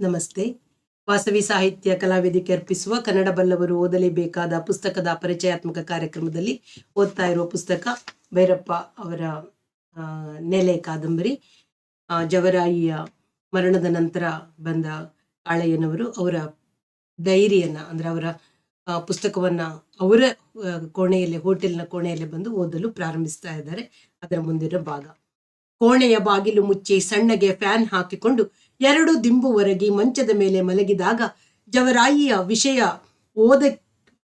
ನಮಸ್ತೆ. ವಾಸವಿ ಸಾಹಿತ್ಯ ಕಲಾವೇದಿಕೆ ಅರ್ಪಿಸುವ ಕನ್ನಡ ಬಲ್ಲವರು ಓದಲೇಬೇಕಾದ ಪುಸ್ತಕದ ಪರಿಚಯಾತ್ಮಕ ಕಾರ್ಯಕ್ರಮದಲ್ಲಿ ಓದ್ತಾ ಇರುವ ಪುಸ್ತಕ ಭೈರಪ್ಪ ಅವರ ನೆಲೆ ಕಾದಂಬರಿ ಜವರಾಯಿಯ ಮರಣದ ನಂತರ ಬಂದ ಕಾಳಯ್ಯನವರು ಅವರ ಡೈರಿಯನ್ನ, ಅಂದ್ರೆ ಅವರ ಪುಸ್ತಕವನ್ನ ಅವರ ಕೋಣೆಯಲ್ಲಿ, ಹೋಟೆಲ್ನ ಕೋಣೆಯಲ್ಲಿ ಬಂದು ಓದಲು ಪ್ರಾರಂಭಿಸ್ತಾ ಇದ್ದಾರೆ. ಅದರ ಮುಂದಿನ ಭಾಗ. ಕೋಣೆಯ ಬಾಗಿಲು ಮುಚ್ಚಿ ಸಣ್ಣಗೆ ಫ್ಯಾನ್ ಹಾಕಿಕೊಂಡು ಎರಡು ದಿಂಬು ಒರಗಿ ಮಂಚದ ಮೇಲೆ ಮಲಗಿದಾಗ ಜವರಾಯಿಯ ವಿಷಯ ಓದ,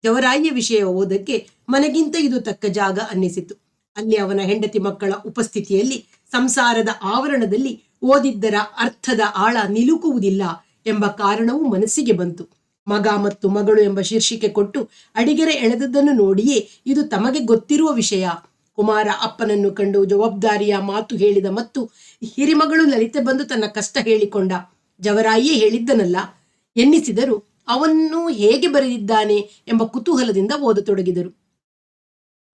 ಜವರಾಯಿಯ ವಿಷಯ ಓದಕ್ಕೆ ಮನೆಗಿಂತ ಇದು ತಕ್ಕ ಜಾಗ ಅನ್ನಿಸಿತು. ಅಲ್ಲಿ ಅವನ ಹೆಂಡತಿ ಮಕ್ಕಳ ಉಪಸ್ಥಿತಿಯಲ್ಲಿ ಸಂಸಾರದ ಆವರಣದಲ್ಲಿ ಓದಿದ್ದರ ಅರ್ಥದ ಆಳ ನಿಲುಕುವುದಿಲ್ಲ ಎಂಬ ಕಾರಣವು ಮನಸ್ಸಿಗೆ ಬಂತು. ಮಗ ಮತ್ತು ಮಗಳು ಎಂಬ ಶೀರ್ಷಿಕೆ ಕೊಟ್ಟು ಅಡಿಗೆರೆ ಎಳೆದದ್ದನ್ನು ನೋಡಿಯೇ ಇದು ತಮಗೆ ಗೊತ್ತಿರುವ ವಿಷಯ. ಕುಮಾರ ಅಪ್ಪನನ್ನು ಕಂಡು ಜವಾಬ್ದಾರಿಯ ಮಾತು ಹೇಳಿದ ಮತ್ತು ಹಿರಿಮಗಳು ಲಲಿತೆ ಬಂದು ತನ್ನ ಕಷ್ಟ ಹೇಳಿಕೊಂಡ. ಜವರಾಯಿಯೇ ಹೇಳಿದ್ದನಲ್ಲ. ಎನ್ನಿಸಿದರು ಅವನ್ನು ಹೇಗೆ ಬರೆದಿದ್ದಾನೆ ಎಂಬ ಕುತೂಹಲದಿಂದ ಓದತೊಡಗಿದರು.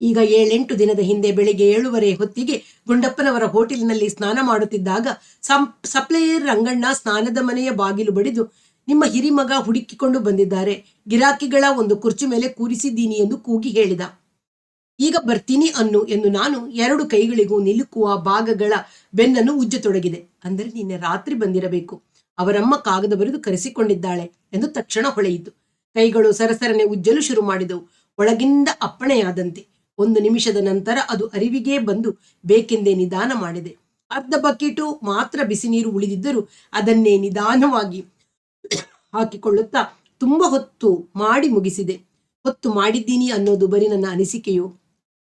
ಈಗ ಏಳೆಂಟು ದಿನದ ಹಿಂದೆ ಬೆಳಿಗ್ಗೆ ಏಳುವರೆ ಹೊತ್ತಿಗೆ ಗುಂಡಪ್ಪನವರ ಹೋಟೆಲಿನಲ್ಲಿ ಸ್ನಾನ ಮಾಡುತ್ತಿದ್ದಾಗ ಸಂ, ಸಪ್ಲೈಯರ್ ರಂಗಣ್ಣ ಸ್ನಾನದ ಮನೆಯ ಬಾಗಿಲು ಬಡಿದು ನಿಮ್ಮ ಹಿರಿಮಗ ಹುಡುಕಿಕೊಂಡು ಬಂದಿದ್ದಾರೆ. ಗಿರಾಕಿಗಳ ಒಂದು ಕುರ್ಚಿ ಮೇಲೆ ಕೂರಿಸಿದ್ದೀನಿ ಎಂದು ಕೂಗಿ ಹೇಳಿದ. ಈಗ ಬರ್ತೀನಿ ಅನ್ನು ಎಂದು ನಾನು ಎರಡು ಕೈಗಳಿಗೂ ನಿಲುಕುವ ಭಾಗಗಳ ಬೆನ್ನನ್ನು ಉಜ್ಜತೊಡಗಿದೆ. ಅಂದರೆ ನಿನ್ನೆ ರಾತ್ರಿ ಬಂದಿರಬೇಕು. ಅವರಮ್ಮ ಕಾಗದ ಬರೆದು ಕರೆಸಿಕೊಂಡಿದ್ದಾಳೆ ಎಂದು ತಕ್ಷಣ ಹೊಳೆಯಿತು. ಕೈಗಳು ಸರಸರನೆ ಉಜ್ಜಲು ಶುರು ಮಾಡಿದವು. ಒಳಗಿಂದ ಅಪ್ಪಣೆಯಾದಂತೆ. ಒಂದು ನಿಮಿಷದ ನಂತರ ಅದು ಅರಿವಿಗೆ ಬಂದು ಬೇಕೆಂದೇ ನಿಧಾನ ಮಾಡಿದೆ. ಅರ್ಧ ಬಕೆಟು ಮಾತ್ರ ಬಿಸಿ ನೀರು ಉಳಿದಿದ್ದರೂ ಅದನ್ನೇ ನಿಧಾನವಾಗಿ ಹಾಕಿಕೊಳ್ಳುತ್ತಾ ತುಂಬ ಹೊತ್ತು ಮಾಡಿ ಮುಗಿಸಿದೆ. ಹೊತ್ತು ಮಾಡಿದ್ದೀನಿ ಅನ್ನೋದು ಬರೀ ನನ್ನ ಅನಿಸಿಕೆಯೋ?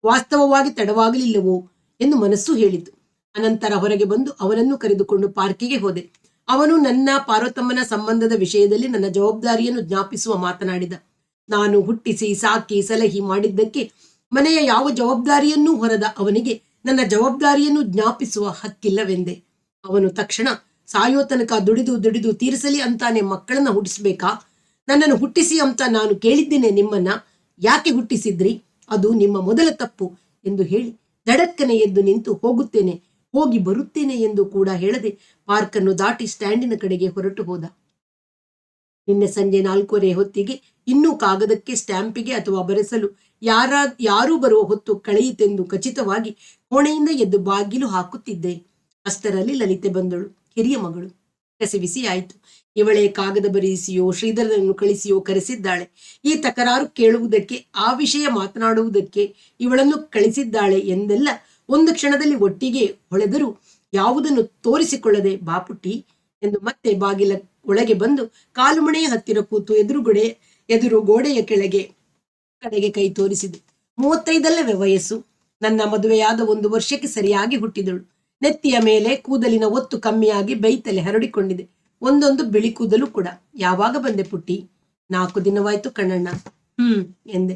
ವಾಸ್ತವವಾಗಿ ತಡವಾಗಲಿಲ್ಲವೋ ಎಂದು ಮನಸ್ಸು ಹೇಳಿತು. ಅನಂತರ ಹೊರಗೆ ಬಂದು ಅವನನ್ನು ಕರೆದುಕೊಂಡು ಪಾರ್ಕಿಗೆ ಹೋದೆ. ಅವನು ನನ್ನ ಪಾರ್ವತಮ್ಮನ ಸಂಬಂಧದ ವಿಷಯದಲ್ಲಿ ನನ್ನ ಜವಾಬ್ದಾರಿಯನ್ನು ಜ್ಞಾಪಿಸುವ ಮಾತನಾಡಿದ. ನಾನು ಹುಟ್ಟಿಸಿ, ಸಾಕಿ, ಸಲಹಿ ಮಾಡಿದ್ದಕ್ಕೆ ಮನೆಯ ಯಾವ ಜವಾಬ್ದಾರಿಯನ್ನೂ ಹೊರದ ಅವನಿಗೆ ನನ್ನ ಜವಾಬ್ದಾರಿಯನ್ನು ಜ್ಞಾಪಿಸುವ ಹಕ್ಕಿಲ್ಲವೆಂದೆ. ಅವನು ತಕ್ಷಣ, ಸಾಯೋ ತನಕ ದುಡಿದು ದುಡಿದು ತೀರಿಸಲಿ ಅಂತಾನೆ ಮಕ್ಕಳನ್ನ ಹುಟ್ಟಿಸ್ಬೇಕಾ? ನನ್ನನ್ನು ಹುಟ್ಟಿಸಿ ಅಂತ ನಾನು ಕೇಳಿದ್ದೇನೆ ನಿಮ್ಮನ್ನ. ಯಾಕೆ ಹುಟ್ಟಿಸಿದ್ರಿ? ಅದು ನಿಮ್ಮ ಮೊದಲ ತಪ್ಪು ಎಂದು ಹೇಳಿ ದಡಕ್ಕನೆ ಎದ್ದು ನಿಂತು ಹೋಗುತ್ತೇನೆ, ಹೋಗಿ ಬರುತ್ತೇನೆ ಎಂದು ಕೂಡ ಹೇಳದೆ ಪಾರ್ಕನ್ನು ದಾಟಿ ಸ್ಟ್ಯಾಂಡಿನ ಕಡೆಗೆ ಹೊರಟು ಹೋದ. ನಿನ್ನೆ ಸಂಜೆ ನಾಲ್ಕೂವರೆ ಹೊತ್ತಿಗೆ ಇನ್ನೂ ಕಾಗದಕ್ಕೆ ಸ್ಟ್ಯಾಂಪಿಗೆ ಅಥವಾ ಬರೆಸಲು ಯಾರ, ಯಾರೂ ಬರುವ ಹೊತ್ತು ಕಳೆಯಿತೆಂದು ಖಚಿತವಾಗಿ ಕೋಣೆಯಿಂದ ಎದ್ದು ಬಾಗಿಲು ಹಾಕುತ್ತಿದ್ದೆ. ಅಷ್ಟರಲ್ಲಿ ಲಲಿತೆ ಬಂದಳು, ಹಿರಿಯ ಮಗಳು. ಕಸಿವಿಸಿ ಆಯಿತು. ಇವಳೇ ಕಾಗದ ಬರೆಯಿಸಿಯೋ, ಶ್ರೀಧರನನ್ನು ಕಳಿಸಿಯೋ ಕರೆಸಿದ್ದಾಳೆ. ಈ ತಕರಾರು ಕೇಳುವುದಕ್ಕೆ, ಆ ವಿಷಯ ಮಾತನಾಡುವುದಕ್ಕೆ ಇವಳನ್ನು ಕಳಿಸಿದ್ದಾಳೆ ಎಂದೆಲ್ಲ ಒಂದು ಕ್ಷಣದಲ್ಲಿ ಒಟ್ಟಿಗೆ ಹೊಳೆದರೂ ಯಾವುದನ್ನು ತೋರಿಸಿಕೊಳ್ಳದೆ ಬಾಪುಟ್ಟಿ ಎಂದು ಮತ್ತೆ ಬಾಗಿಲ ಒಳಗೆ ಬಂದು ಕಾಲುಮಣೆಯ ಹತ್ತಿರ ಕೂತು ಎದುರುಗಡೆ, ಎದುರು ಗೋಡೆಯ ಕೆಳಗೆ ಕಡೆಗೆ ಕೈ ತೋರಿಸಿದೆ. ಮೂವತ್ತೈದಲ್ಲವೇ ವಯಸ್ಸು? ನನ್ನ ಮದುವೆಯಾದ ಒಂದು ವರ್ಷಕ್ಕೆ ಸರಿಯಾಗಿ ಹುಟ್ಟಿದಳು. ನೆತ್ತಿಯ ಮೇಲೆ ಕೂದಲಿನ ಒತ್ತು ಕಮ್ಮಿಯಾಗಿ ಬೈತಲೆ ಹರಡಿಕೊಂಡಿದೆ. ಒಂದೊಂದು ಬಿಳಿ ಕೂದಲು ಕೂಡ. ಯಾವಾಗ ಬಂದೆ ಪುಟ್ಟಿ? ನಾಲ್ಕು ದಿನವಾಯ್ತು ಕಣ್ಣಣ್ಣ. ಹ್ಮ್, ಎಂದೆ.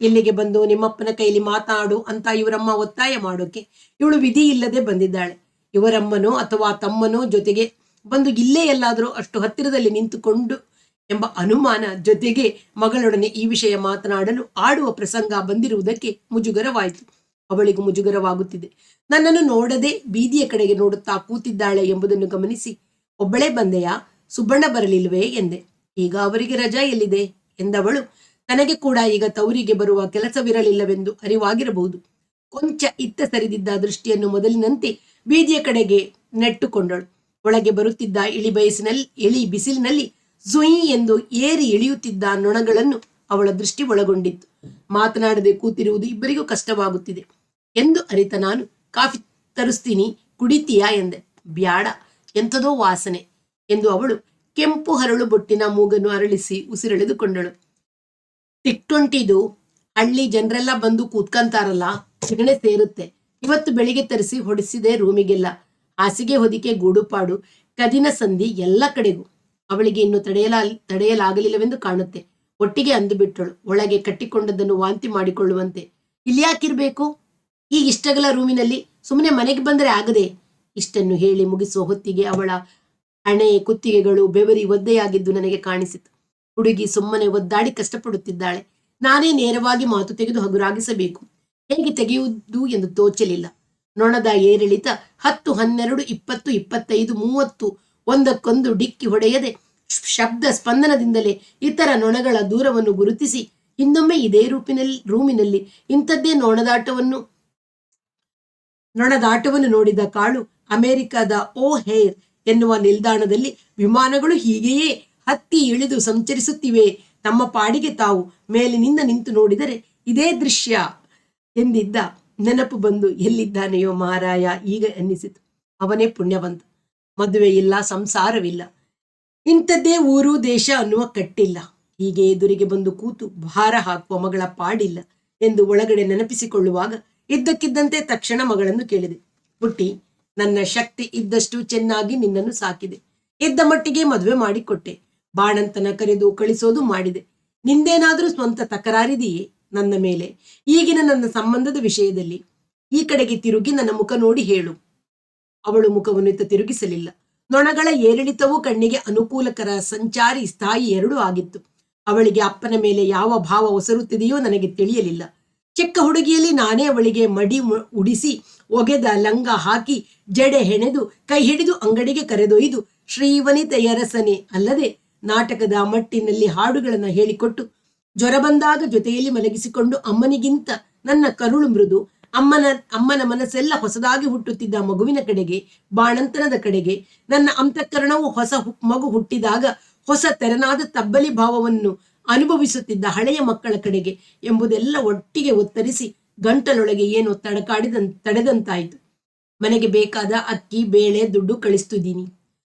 ಇಲ್ಲಿಗೆ ಬಂದು ನಿಮ್ಮಪ್ಪನ ಕೈಲಿ ಮಾತಾಡು ಅಂತ ಇವರಮ್ಮ ಒತ್ತಾಯ ಮಾಡೋಕೆ ಇವಳು ವಿಧಿ ಇಲ್ಲದೆ ಬಂದಿದ್ದಾಳೆ. ಇವರಮ್ಮನೋ ಅಥವಾ ತಮ್ಮನೋ ಜೊತೆಗೆ ಬಂದು ಇಲ್ಲೇ ಎಲ್ಲಾದರೂ ಅಷ್ಟು ಹತ್ತಿರದಲ್ಲಿ ನಿಂತುಕೊಂಡು ಎಂಬ ಅನುಮಾನ ಜೊತೆಗೆ ಮಗಳೊಡನೆ ಈ ವಿಷಯ ಮಾತನಾಡಲು ಆಡುವ ಪ್ರಸಂಗ ಬಂದಿರುವುದಕ್ಕೆ ಮುಜುಗರವಾಯಿತು. ಅವಳಿಗೂ ಮುಜುಗರವಾಗುತ್ತಿದೆ. ನನ್ನನ್ನು ನೋಡದೆ ಬೀದಿಯ ಕಡೆಗೆ ನೋಡುತ್ತಾ ಕೂತಿದ್ದಾಳೆ ಎಂಬುದನ್ನು ಗಮನಿಸಿ ಒಬ್ಬಳೇ ಬಂದೆಯಾ? ಸುಬ್ಬಣ್ಣ ಬರಲಿಲ್ವೇ? ಎಂದೆ. ಈಗ ಅವರಿಗೆ ರಜಾ ಎಲ್ಲಿದೆ? ಎಂದವಳು. ತನಗೆ ಕೂಡ ಈಗ ತವರಿಗೆ ಬರುವ ಕೆಲಸವಿರಲಿಲ್ಲವೆಂದು ಅರಿವಾಗಿರಬಹುದು. ಕೊಂಚ ಇತ್ತ ಸರಿದಿದ್ದ ದೃಷ್ಟಿಯನ್ನು ಮೊದಲಿನಂತೆ ಬೀದಿಯ ಕಡೆಗೆ ನೆಟ್ಟುಕೊಂಡಳು. ಒಳಗೆ ಬರುತ್ತಿದ್ದ ಇಳಿ ಬಯಸಿನಲ್ಲಿ, ಇಳಿ ಬಿಸಿಲಿನಲ್ಲಿ ಝುಯಿ ಎಂದು ಏರಿ ಇಳಿಯುತ್ತಿದ್ದ ನೊಣಗಳನ್ನು ಅವಳ ದೃಷ್ಟಿ ಒಳಗೊಂಡಿತ್ತು. ಮಾತನಾಡದೆ ಕೂತಿರುವುದು ಇಬ್ಬರಿಗೂ ಕಷ್ಟವಾಗುತ್ತಿದೆ. ಎಂದು ಅರಿತ ನಾನು, ಕಾಫಿ ತರಿಸ್ತೀನಿ, ಕುಡಿತೀಯಾ? ಎಂದೆ. ಬ್ಯಾಡ. ಎಂಥದೋ ವಾಸನೆ ಎಂದು ಅವಳು ಕೆಂಪು ಹರಳು ಬೊಟ್ಟಿನ ಮೂಗನ್ನು ಅರಳಿಸಿ ಉಸಿರೆಳೆದುಕೊಂಡಳು. ತಿಕ್ಟೊಂಟಿದು ಹಳ್ಳಿ ಜನರೆಲ್ಲ ಬಂದು ಕೂತ್ಕಂತಾರಲ್ಲ, ಸಿಗಣೆ ಸೇರುತ್ತೆ. ಇವತ್ತು ಬೆಳಿಗ್ಗೆ ತರಿಸಿ ಹೊಡಿಸಿದೆ ರೂಮಿಗೆಲ್ಲ. ಹಾಸಿಗೆ ಹೊದಿಕೆ, ಗೂಡುಪಾಡು, ಕದಿನ ಸಂಧಿ ಎಲ್ಲ ಕಡೆಗೂ. ಅವಳಿಗೆ ಇನ್ನು ತಡೆಯಲ ತಡೆಯಲಾಗಲಿಲ್ಲವೆಂದು ಕಾಣುತ್ತೆ. ಒಟ್ಟಿಗೆ ಅಂದು ಬಿಟ್ಟಳು ಒಳಗೆ ಕಟ್ಟಿಕೊಂಡದ್ದನ್ನು ವಾಂತಿ ಮಾಡಿಕೊಳ್ಳುವಂತೆ. ಇಲ್ಲಿ ಯಾಕಿರ್ಬೇಕು? ಈ ಇಷ್ಟಗಲ ರೂಮಿನಲ್ಲಿ ಸುಮ್ಮನೆ ಮನೆಗೆ ಬಂದರೆ ಆಗದೆ ಇಷ್ಟನ್ನು ಹೇಳಿ ಮುಗಿಸುವ ಹೊತ್ತಿಗೆ ಅವಳ ಹಣೆ ಕುತ್ತಿಗೆಗಳು ಬೆವರಿ ಒದ್ದೆಯಾಗಿದ್ದು ನನಗೆ ಕಾಣಿಸಿತು. ಹುಡುಗಿ ಸುಮ್ಮನೆ ಒದ್ದಾಡಿ ಕಷ್ಟಪಡುತ್ತಿದ್ದಾಳೆ. ನಾನೇ ನೇರವಾಗಿ ಮಾತು ತೆಗೆದು ಹಗುರಾಗಿಸಬೇಕು ಹೇಗೆ ತೆಗೆಯುವುದು ಎಂದು ತೋಚಲಿಲ್ಲ. ನೊಣದ ಏರಿಳಿತ ಹತ್ತು, ಹನ್ನೆರಡು, ಇಪ್ಪತ್ತು, ಇಪ್ಪತ್ತೈದು, ಮೂವತ್ತು, ಒಂದಕ್ಕೊಂದು ಡಿಕ್ಕಿ ಹೊಡೆಯದೆ ಶಬ್ದ ಸ್ಪಂದನದಿಂದಲೇ ಇತರ ನೊಣಗಳ ದೂರವನ್ನು ಗುರುತಿಸಿ ಇನ್ನೊಮ್ಮೆ ಇದೇ ರೂಪಿನಲ್ಲಿ, ರೂಮಿನಲ್ಲಿ ಇಂಥದ್ದೇ ನೊಣದಾಟವನ್ನು ನೊಣದಾಟವನ್ನು ನೋಡಿದ ಕಾಳು ಅಮೆರಿಕದ ಓ ಹೇರ್ ಎನ್ನುವ ನಿಲ್ದಾಣದಲ್ಲಿ ವಿಮಾನಗಳು ಹೀಗೆಯೇ ಹತ್ತಿ ಇಳಿದು ಸಂಚರಿಸುತ್ತಿವೆ. ತಮ್ಮ ಪಾಡಿಗೆ ತಾವು ಮೇಲಿನಿಂದ ನಿಂತು ನೋಡಿದರೆ ಇದೇ ದೃಶ್ಯ ಎಂದಿದ್ದ ನೆನಪು ಬಂದು ಎಲ್ಲಿದ್ದಾನೆಯೋ ಮಹಾರಾಯ ಈಗ ಎನ್ನಿಸಿತು ಅವನೇ ಪುಣ್ಯವಂತ. ಮದುವೆ ಇಲ್ಲ, ಸಂಸಾರವಿಲ್ಲ. ಇಂಥದ್ದೇ ಊರು, ದೇಶ ಅನ್ನುವ ಕಟ್ಟಿಲ್ಲ. ಹೀಗೆ ಎದುರಿಗೆ ಬಂದು ಕೂತು ಭಾರ ಹಾಕುವ ಮಗಳ ಪಾಡಿಲ್ಲ ಎಂದು ಒಳಗಡೆ ನೆನಪಿಸಿಕೊಳ್ಳುವಾಗ ಇದ್ದಕ್ಕಿದ್ದಂತೆ ತಕ್ಷಣ ಮಗಳನ್ನು ಕೇಳಿದೆ. ಪುಟ್ಟಿ ನನ್ನ ಶಕ್ತಿ ಇದ್ದಷ್ಟು ಚೆನ್ನಾಗಿ ನಿನ್ನನ್ನು ಸಾಕಿದೆ. ಇದ್ದ ಮಟ್ಟಿಗೆ ಮದುವೆ ಮಾಡಿಕೊಟ್ಟೆ. ಬಾಣಂತನ ಕರೆದು ಕಳಿಸೋದು ಮಾಡಿದೆ. ನಿಂದೇನಾದರೂ ಸ್ವಂತ ತಕರಾರಿದೆಯೇ ನನ್ನ ಮೇಲೆ? ಈಗಿನ ನನ್ನ ಸಂಬಂಧದ ವಿಷಯದಲ್ಲಿ. ಈ ಕಡೆಗೆ ತಿರುಗಿ ನನ್ನ ಮುಖ ನೋಡಿ ಹೇಳು. ಅವಳು ಮುಖವನ್ನು ತಿರುಗಿಸಲಿಲ್ಲ. ನೊಣಗಳ ಏರಿಳಿತವೂ ಕಣ್ಣಿಗೆ ಅನುಕೂಲಕರ ಸಂಚಾರಿ ಸ್ಥಾಯಿ ಎರಡೂ ಆಗಿತ್ತು. ಅವಳಿಗೆ ಅಪ್ಪನ ಮೇಲೆ ಯಾವ ಭಾವ ಒಸರುತ್ತಿದೆಯೋ ನನಗೆ ತಿಳಿಯಲಿಲ್ಲ. ಚಿಕ್ಕ ಹುಡುಗಿಯಲ್ಲಿ ನಾನೇ ಅವಳಿಗೆ ಮಡಿ ಉಡಿಸಿ ಒಗೆದ ಲಂಗ ಹಾಕಿ ಜಡೆ ಹೆಣೆದು ಕೈ ಹಿಡಿದು ಅಂಗಡಿಗೆ ಕರೆದೊಯ್ದು ಶ್ರೀವನಿತೆಯರಸನೆ ಅಲ್ಲದೆ ನಾಟಕದ ಮಟ್ಟಿನಲ್ಲಿ ಹಾಡುಗಳನ್ನು ಹೇಳಿಕೊಟ್ಟು ಜ್ವರ ಬಂದಾಗ ಜೊತೆಯಲ್ಲಿ ಮಲಗಿಸಿಕೊಂಡು ಅಮ್ಮನಿಗಿಂತ ನನ್ನ ಕರುಳು ಮೃದು. ಅಮ್ಮನ ಅಮ್ಮನ ಮನಸ್ಸೆಲ್ಲ ಹೊಸದಾಗಿ ಹುಟ್ಟುತ್ತಿದ್ದ ಮಗುವಿನ ಕಡೆಗೆ, ಬಾಣಂತನದ ಕಡೆಗೆ, ನನ್ನ ಅಂತಃಕರಣವು ಹೊಸ ಮಗು ಹುಟ್ಟಿದಾಗ ಹೊಸ ತೆರನಾದ ತಬ್ಬಲಿ ಭಾವವನ್ನು ಅನುಭವಿಸುತ್ತಿದ್ದ ಹಳೆಯ ಮಕ್ಕಳ ಕಡೆಗೆ ಎಂಬುದೆಲ್ಲ ಒಟ್ಟಿಗೆ ಒತ್ತರಿಸಿ ಗಂಟಲೊಳಗೆ ಏನೋ ತಡಕಾಡಿದಂತ ತಡೆದಂತಾಯಿತು. ಮನೆಗೆ ಬೇಕಾದ ಅಕ್ಕಿ, ಬೇಳೆ, ದುಡ್ಡು ಕಳಿಸ್ತಿದ್ದೀನಿ.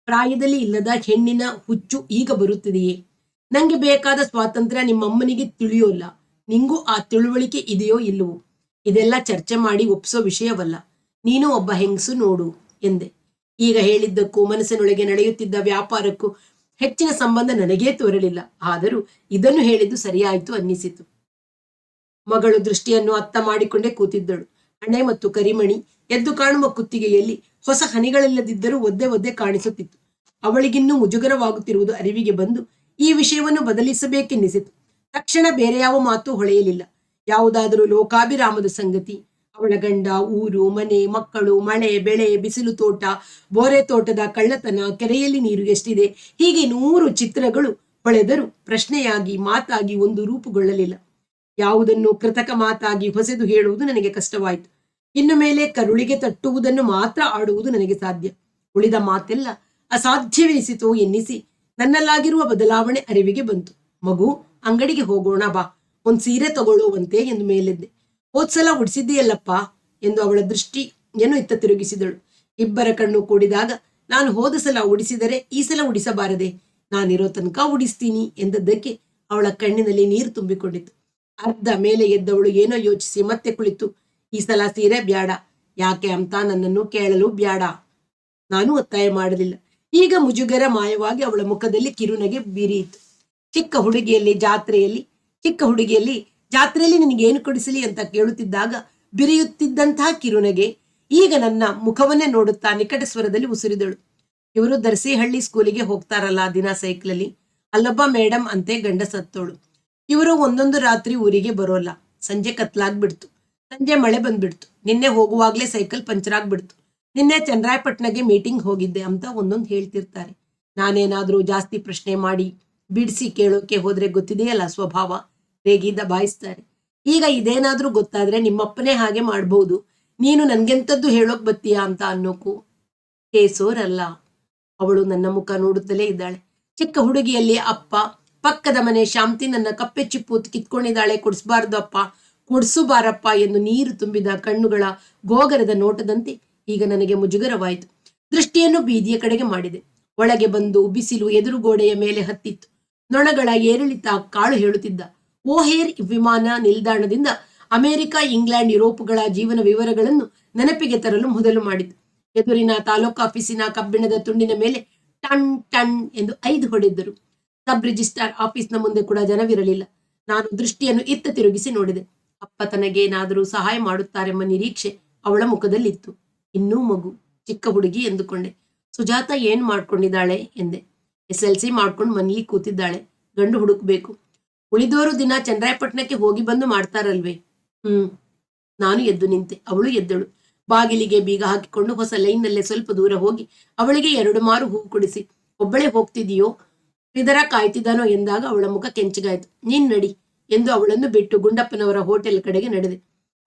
ಪ್ರಾಯದಲ್ಲಿ ಇಲ್ಲದ ಹೆಣ್ಣಿನ ಹುಚ್ಚು ಈಗ ಬರುತ್ತಿದೆಯೇ? ನಂಗೆ ಬೇಕಾದ ಸ್ವಾತಂತ್ರ್ಯ ನಿಮ್ಮಮ್ಮನಿಗೆ ತಿಳಿಯೋಲ್ಲ. ನಿಂಗೂ ಆ ತಿಳುವಳಿಕೆ ಇದೆಯೋ ಇಲ್ಲವೋ? ಇದೆಲ್ಲ ಚರ್ಚೆ ಮಾಡಿ ಒಪ್ಸೋ ವಿಷಯವಲ್ಲ. ನೀನು ಒಬ್ಬ ಹೆಂಗಸು ನೋಡು, ಎಂದೆ. ಈಗ ಹೇಳಿದ್ದಕ್ಕೂ ಮನಸ್ಸಿನೊಳಗೆ ನಡೆಯುತ್ತಿದ್ದ ವ್ಯಾಪಾರಕ್ಕೂ ಹೆಚ್ಚಿನ ಸಂಬಂಧ ನನಗೇ ತೋರಲಿಲ್ಲ. ಆದರೂ ಇದನ್ನು ಹೇಳಿದ್ದು ಸರಿಯಾಯಿತು ಅನ್ನಿಸಿತು. ಮಗಳು ದೃಷ್ಟಿಯನ್ನು ಅತ್ತ ಮಾಡಿಕೊಂಡೇ ಕೂತಿದ್ದಳು. ಹಣೆ ಮತ್ತು ಕರಿಮಣಿ ಎದ್ದು ಕಾಣುವ ಕುತ್ತಿಗೆಯಲ್ಲಿ ಹೊಸ ಹನಿಗಳಿಲ್ಲದಿದ್ದರೂ ಒದ್ದೆ ಒದ್ದೆ ಕಾಣಿಸುತ್ತಿತ್ತು. ಅವಳಿಗಿನ್ನೂ ಮುಜುಗರವಾಗುತ್ತಿರುವುದು ಅರಿವಿಗೆ ಬಂದು ಈ ವಿಷಯವನ್ನು ಬದಲಿಸಬೇಕೆನ್ನಿಸಿತು. ತಕ್ಷಣ ಬೇರೆ ಯಾವ ಮಾತು ಹೊಳೆಯಲಿಲ್ಲ. ಯಾವುದಾದರೂ ಲೋಕಾಭಿರಾಮದ ಸಂಗತಿ, ಅವಳ ಗಂಡ, ಊರು, ಮನೆ, ಮಕ್ಕಳು, ಮಳೆ, ಬೆಳೆ, ಬಿಸಿಲು ತೋಟ, ಬೋರೆ ತೋಟದ ಕಳ್ಳತನ, ಕೆರೆಯಲ್ಲಿ ನೀರು ಎಷ್ಟಿದೆ, ಹೀಗೆ ನೂರು ಚಿತ್ರಗಳು ಹೊಳೆದರೂ ಪ್ರಶ್ನೆಯಾಗಿ, ಮಾತಾಗಿ ಒಂದು ರೂಪುಗೊಳ್ಳಲಿಲ್ಲ. ಯಾವುದನ್ನು ಕೃತಕ ಮಾತಾಗಿ ಹೊಸೆದು ಹೇಳುವುದು ನನಗೆ ಕಷ್ಟವಾಯಿತು. ಇನ್ನು ಮೇಲೆ ಕರುಳಿಗೆ ತಟ್ಟುವುದನ್ನು ಮಾತ್ರ ಆಡುವುದು ನನಗೆ ಸಾಧ್ಯ. ಉಳಿದ ಮಾತೆಲ್ಲ ಅಸಾಧ್ಯವೆನಿಸಿತು ಎನ್ನಿಸಿ ನನ್ನಲ್ಲಾಗಿರುವ ಬದಲಾವಣೆ ಅರಿವಿಗೆ ಬಂತು. ಮಗು, ಅಂಗಡಿಗೆ ಹೋಗೋಣ ಬಾ. ಒಂದ್ ಸೀರೆ ತಗೊಳ್ಳುವಂತೆ ಎಂದು ಮೇಲೆದ್ದೆ. ಹೋದ್ಸಲ ಉಡಿಸಿದ್ದೀಯಲ್ಲಪ್ಪ ಎಂದು ಅವಳ ದೃಷ್ಟಿ ದೃಷ್ಟಿಯನ್ನು ಇತ್ತ ತಿರುಗಿಸಿದಳು. ಇಬ್ಬರ ಕಣ್ಣು ಕೂಡಿದಾಗ ನಾನು ಹೋದ ಸಲ ಉಡಿಸಿದರೆ ಈ ಸಲ ಉಡಿಸಬಾರದೆ. ನಾನಿರೋ ತನಕ ಉಡಿಸ್ತೀನಿ ಎಂದದ್ದಕ್ಕೆ ಅವಳ ಕಣ್ಣಿನಲ್ಲಿ ನೀರು ತುಂಬಿಕೊಂಡಿತು ಅರ್ಧ ಮೇಲೆ ಎದ್ದವಳು ಏನೋ ಯೋಚಿಸಿ ಮತ್ತೆ ಕುಳಿತು, ಈ ಸಲ ಸೀರೆ ಬ್ಯಾಡ, ಯಾಕೆ ಅಂತ ನನ್ನನ್ನು ಕೇಳಲು ಬ್ಯಾಡ. ನಾನು ಒತ್ತಾಯ ಮಾಡಲಿಲ್ಲ. ಈಗ ಮುಜುಗರ ಮಾಯವಾಗಿ ಅವಳ ಮುಖದಲ್ಲಿ ಕಿರುನಗೆ ಬೀರಿಯಿತು. ಚಿಕ್ಕ ಹುಡುಗಿಯಲ್ಲಿ ಜಾತ್ರೆಯಲ್ಲಿ, ಚಿಕ್ಕ ಹುಡುಗಿಯಲ್ಲಿ ಜಾತ್ರೆಯಲ್ಲಿ ನಿನಗೇನು ಕೊಡಿಸಲಿ ಅಂತ ಕೇಳುತ್ತಿದ್ದಾಗ ಬಿರಿಯುತ್ತಿದ್ದಂತಹ ಕಿರುನಗೆ ಈಗ ನನ್ನ ಮುಖವನ್ನೇ ನೋಡುತ್ತಾ ನಿಕಟ ಸ್ವರದಲ್ಲಿ ಉಸಿರಿದಳು. ಇವರು ದರ್ಸಿಹಳ್ಳಿ ಸ್ಕೂಲಿಗೆ ಹೋಗ್ತಾರಲ್ಲ ದಿನ ಸೈಕ್ಲಲ್ಲಿ ಅಲ್ಲೊಬ್ಬ ಮೇಡಮ್ ಅಂತೆ ಗಂಡ ಸತ್ತೋಳು. ಇವರು ಒಂದೊಂದು ರಾತ್ರಿ ಊರಿಗೆ ಬರೋಲ್ಲ. ಸಂಜೆ ಕತ್ಲಾಗ್ಬಿಡ್ತು. ಸಂಜೆ ಮಳೆ ಬಂದ್ಬಿಡ್ತು. ನಿನ್ನೆ ಹೋಗುವಾಗ್ಲೇ ಸೈಕಲ್ ಪಂಚರ್ ಆಗ್ಬಿಡ್ತು. ನಿನ್ನೆ ಚಂದ್ರಾಯಪಟ್ಟಣಗೆ ಮೀಟಿಂಗ್ ಹೋಗಿದ್ದೆ ಅಂತ ಒಂದೊಂದು ಹೇಳ್ತಿರ್ತಾರೆ. ನಾನೇನಾದ್ರೂ ಜಾಸ್ತಿ ಪ್ರಶ್ನೆ ಮಾಡಿ ಬಿಡಿಸಿ ಕೇಳೋಕೆ ಹೋದ್ರೆ ಗೊತ್ತಿದೆಯಲ್ಲ ಸ್ವಭಾವ? ರೇಗಿದ ಬಾಯಿಸ್ತಾರೆ. ಈಗ ಇದೇನಾದ್ರೂ ಗೊತ್ತಾದ್ರೆ ನಿಮ್ಮಪ್ಪನೇ ಹಾಗೆ ಮಾಡ್ಬೋದು. ನೀನು ನನ್ಗೆಂತದ್ದು ಹೇಳೋಕ್ ಬತ್ತೀಯಾ ಅಂತ ಅನ್ನೋಕು? ಕೇಸೋರಲ್ಲ. ಅವಳು ನನ್ನ ಮುಖ ನೋಡುತ್ತಲೇ ಇದ್ದಾಳೆ. ಚಿಕ್ಕ ಹುಡುಗಿಯಲ್ಲಿ ಅಪ್ಪ ಪಕ್ಕದ ಮನೆ ಶಾಂತಿ ನನ್ನ ಕಪ್ಪೆ ಚಿಪ್ಪು ಕಿತ್ಕೊಂಡಿದ್ದಾಳೆ ಕೊಡಿಸ್ಬಾರ್ದು ಅಪ್ಪ ಕೊಡ್ಸು ಬಾರಪ್ಪ ಎಂದು ನೀರು ತುಂಬಿದ ಕಣ್ಣುಗಳ ಗೋಗರದ ನೋಟದಂತೆ ಈಗ ನನಗೆ ಮುಜುಗರವಾಯಿತು. ದೃಷ್ಟಿಯನ್ನು ಬೀದಿಯ ಕಡೆಗೆ ಮಾಡಿದೆ. ಒಳಗೆ ಬಂದು ಬಿಸಿಲು ಎದುರುಗೋಡೆಯ ಮೇಲೆ ಹತ್ತಿತ್ತು. ನೊಣಗಳ ಏರಿಳಿತ ಕಾಳು ಹೇಳುತ್ತಿದ್ದ. ಓಹೇರ್ ವಿಮಾನ ನಿಲ್ದಾಣದಿಂದ ಅಮೆರಿಕ, ಇಂಗ್ಲೆಂಡ್, ಯುರೋಪ್ಗಳ ಜೀವನ ವಿವರಗಳನ್ನು ನೆನಪಿಗೆ ತರಲು ಮೊದಲು ಮಾಡಿತು ಎದುರಿನ ತಾಲೂಕು ಆಫೀಸಿನ ಕಬ್ಬಿಣದ ತುಂಡಿನ ಮೇಲೆ ಟನ್ ಟನ್ ಎಂದು ಐದು ಹೊಡೆದ್ದರು. ಸಬ್ ರಿಜಿಸ್ಟ್ರಾರ್ ಆಫೀಸ್ನ ಮುಂದೆ ಕೂಡ ಜನವಿರಲಿಲ್ಲ. ನಾನು ದೃಷ್ಟಿಯನ್ನು ಇತ್ತ ತಿರುಗಿಸಿ ನೋಡಿದೆ. ಅಪ್ಪ ತನಗೇನಾದರೂ ಸಹಾಯ ಮಾಡುತ್ತಾರೆಂಬ ನಿರೀಕ್ಷೆ ಅವಳ ಮುಖದಲ್ಲಿತ್ತು. ಇನ್ನೂ ಮಗು, ಚಿಕ್ಕ ಹುಡುಗಿ ಎಂದುಕೊಂಡೆ. ಸುಜಾತ ಏನ್ ಮಾಡ್ಕೊಂಡಿದ್ದಾಳೆ? ಎಂದೆ. ಎಸ್ ಎಲ್ ಸಿ ಮಾಡ್ಕೊಂಡು ಮನೇಲಿ ಕೂತಿದ್ದಾಳೆ. ಗಂಡು ಹುಡುಕ್ಬೇಕು. ಉಳಿದೋರು ದಿನ ಚಂದ್ರಾಯಪಟ್ಟಣಕ್ಕೆ ಹೋಗಿ ಬಂದು ಮಾಡ್ತಾರಲ್ವೇ? ಹ್ಮ್. ನಾನು ಎದ್ದು ನಿಂತೆ. ಅವಳು ಎದ್ದಳು. ಬಾಗಿಲಿಗೆ ಬೀಗ ಹಾಕಿಕೊಂಡು ಹೊಸ ಲೈನ್ನಲ್ಲೇ ಸ್ವಲ್ಪ ದೂರ ಹೋಗಿ ಅವಳಿಗೆ ಎರಡು ಮಾರು ಹೂ ಕೊಡಿಸಿ. ಒಬ್ಬಳೇ ಹೋಗ್ತಿದೀಯೋ? ಇದರ ಕಾಯ್ತಿದ್ದಾನೋ ಎಂದಾಗ ಅವಳ ಮುಖ ಕೆಂಚಗಾಯಿತು. ನೀನ್ ನಡಿ ಎಂದು ಅವಳನ್ನು ಬಿಟ್ಟು ಗುಂಡಪ್ಪನವರ ಹೋಟೆಲ್ ಕಡೆಗೆ ನಡೆದೆ.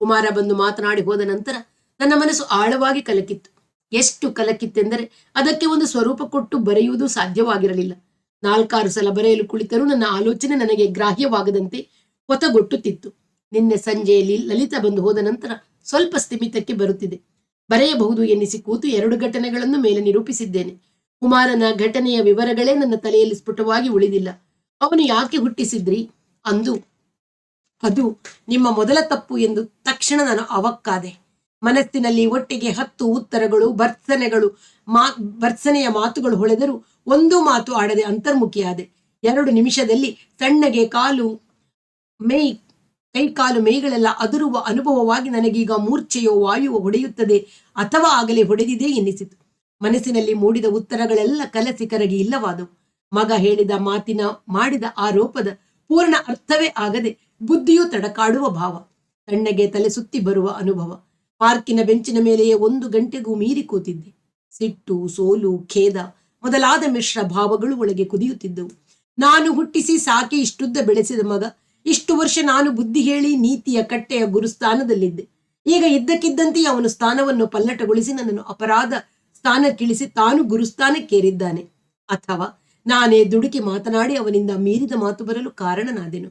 ಕುಮಾರ ಬಂದು ಮಾತನಾಡಿ ಹೋದ ನಂತರ ನನ್ನ ಮನಸ್ಸು ಆಳವಾಗಿ ಕಲಕಿತ್ತು. ಎಷ್ಟು ಕಲಕಿತ್ತೆಂದರೆ ಅದಕ್ಕೆ ಒಂದು ಸ್ವರೂಪ ಕೊಟ್ಟು ಬರೆಯುವುದು ಸಾಧ್ಯವಾಗಿರಲಿಲ್ಲ. ನಾಲ್ಕಾರು ಸಲ ಬರೆಯಲು ಕುಳಿತರೂ ನನ್ನ ಆಲೋಚನೆ ನನಗೆ ಗ್ರಾಹ್ಯವಾಗದಂತೆ ಹೊತಗೊಟ್ಟುತ್ತಿತ್ತು. ನಿನ್ನೆ ಸಂಜೆಯಲ್ಲಿ ಲಲಿತಾ ಬಂದು ಹೋದ ನಂತರ ಸ್ವಲ್ಪ ಸ್ಥಿಮಿತಕ್ಕೆ ಬರುತ್ತಿದೆ. ಬರೆಯಬಹುದು ಎನ್ನಿಸಿ ಕೂತು ಎರಡು ಘಟನೆಗಳನ್ನು ಮೇಲೆ ನಿರೂಪಿಸಿದ್ದೇನೆ. ಕುಮಾರನ ಘಟನೆಯ ವಿವರಗಳೇ ನನ್ನ ತಲೆಯಲ್ಲಿ ಸ್ಫುಟವಾಗಿ ಉಳಿದಿಲ್ಲ. ಅವನು ಯಾಕೆ ಹುಟ್ಟಿಸಿದ್ರಿ? ಅಂದು, ಅದು ನಿಮ್ಮ ಮೊದಲ ತಪ್ಪು ಎಂದು ತಕ್ಷಣ ನಾನು ಅವಕ್ಕಾದೆ. ಮನಸ್ಸಿನಲ್ಲಿ ಒಟ್ಟಿಗೆ ಹತ್ತು ಉತ್ತರಗಳು ಭರ್ಸನೆಗಳು ಮಾ ಭರ್ಸನೆಯ ಮಾತುಗಳು ಹೊಳೆದರೂ ಒಂದು ಮಾತು ಆಡದೆ ಅಂತರ್ಮುಖಿಯಾದೆ. ಎರಡು ನಿಮಿಷದಲ್ಲಿ ಸಣ್ಣಗೆ ಕಾಲು ಮೈ ಕೈ ಕಾಲು ಮೈಗಳೆಲ್ಲ ಅದುರುವ ಅನುಭವವಾಗಿ ನನಗೀಗ ಮೂರ್ಛೆಯೋ ವಾಯುವೋ ಹೊಡೆಯುತ್ತದೆ ಅಥವಾ ಆಗಲೇ ಹೊಡೆದಿದೆ ಎನ್ನಿಸಿತು. ಮನಸ್ಸಿನಲ್ಲಿ ಮೂಡಿದ ಉತ್ತರಗಳೆಲ್ಲ ಕಲಸಿ ಕರಗಿ ಇಲ್ಲವಾದು. ಮಗ ಹೇಳಿದ ಮಾತಿನ ಮಾಡಿದ ಆರೋಪದ ಪೂರ್ಣ ಅರ್ಥವೇ ಆಗದೆ ಬುದ್ಧಿಯು ತಡಕಾಡುವ ಭಾವ. ತಣ್ಣಗೆ ತಲೆ ಸುತ್ತಿ ಬರುವ ಅನುಭವ. ಪಾರ್ಕಿನ ಬೆಂಚಿನ ಮೇಲೆಯೇ ಒಂದು ಗಂಟೆಗೂ ಮೀರಿ ಕೂತಿದ್ದೆ. ಸಿಟ್ಟು, ಸೋಲು, ಖೇದ ಮೊದಲಾದ ಮಿಶ್ರ ಭಾವಗಳು ಒಳಗೆ ಕುದಿಯುತ್ತಿದ್ದವು. ನಾನು ಹುಟ್ಟಿಸಿ ಸಾಕಿ ಇಷ್ಟುದ್ದ ಬೆಳೆಸಿದ ಮಗ. ಇಷ್ಟು ವರ್ಷ ನಾನು ಬುದ್ಧಿ ಹೇಳಿ ನೀತಿಯ ಕಟ್ಟೆಯ ಗುರುಸ್ಥಾನದಲ್ಲಿದ್ದೆ. ಈಗ ಇದ್ದಕ್ಕಿದ್ದಂತೆ ಅವನು ಸ್ಥಾನವನ್ನು ಪಲ್ಲಟಗೊಳಿಸಿ ನನ್ನನ್ನು ಅಪರಾಧ ಸ್ಥಾನಕ್ಕಿಳಿಸಿ ತಾನು ಗುರುಸ್ಥಾನಕ್ಕೇರಿದ್ದಾನೆ. ಅಥವಾ ನಾನೇ ದುಡುಕಿ ಮಾತನಾಡಿ ಅವನಿಂದ ಮೀರಿದ ಮಾತು ಬರಲು ಕಾರಣನಾದೆನು.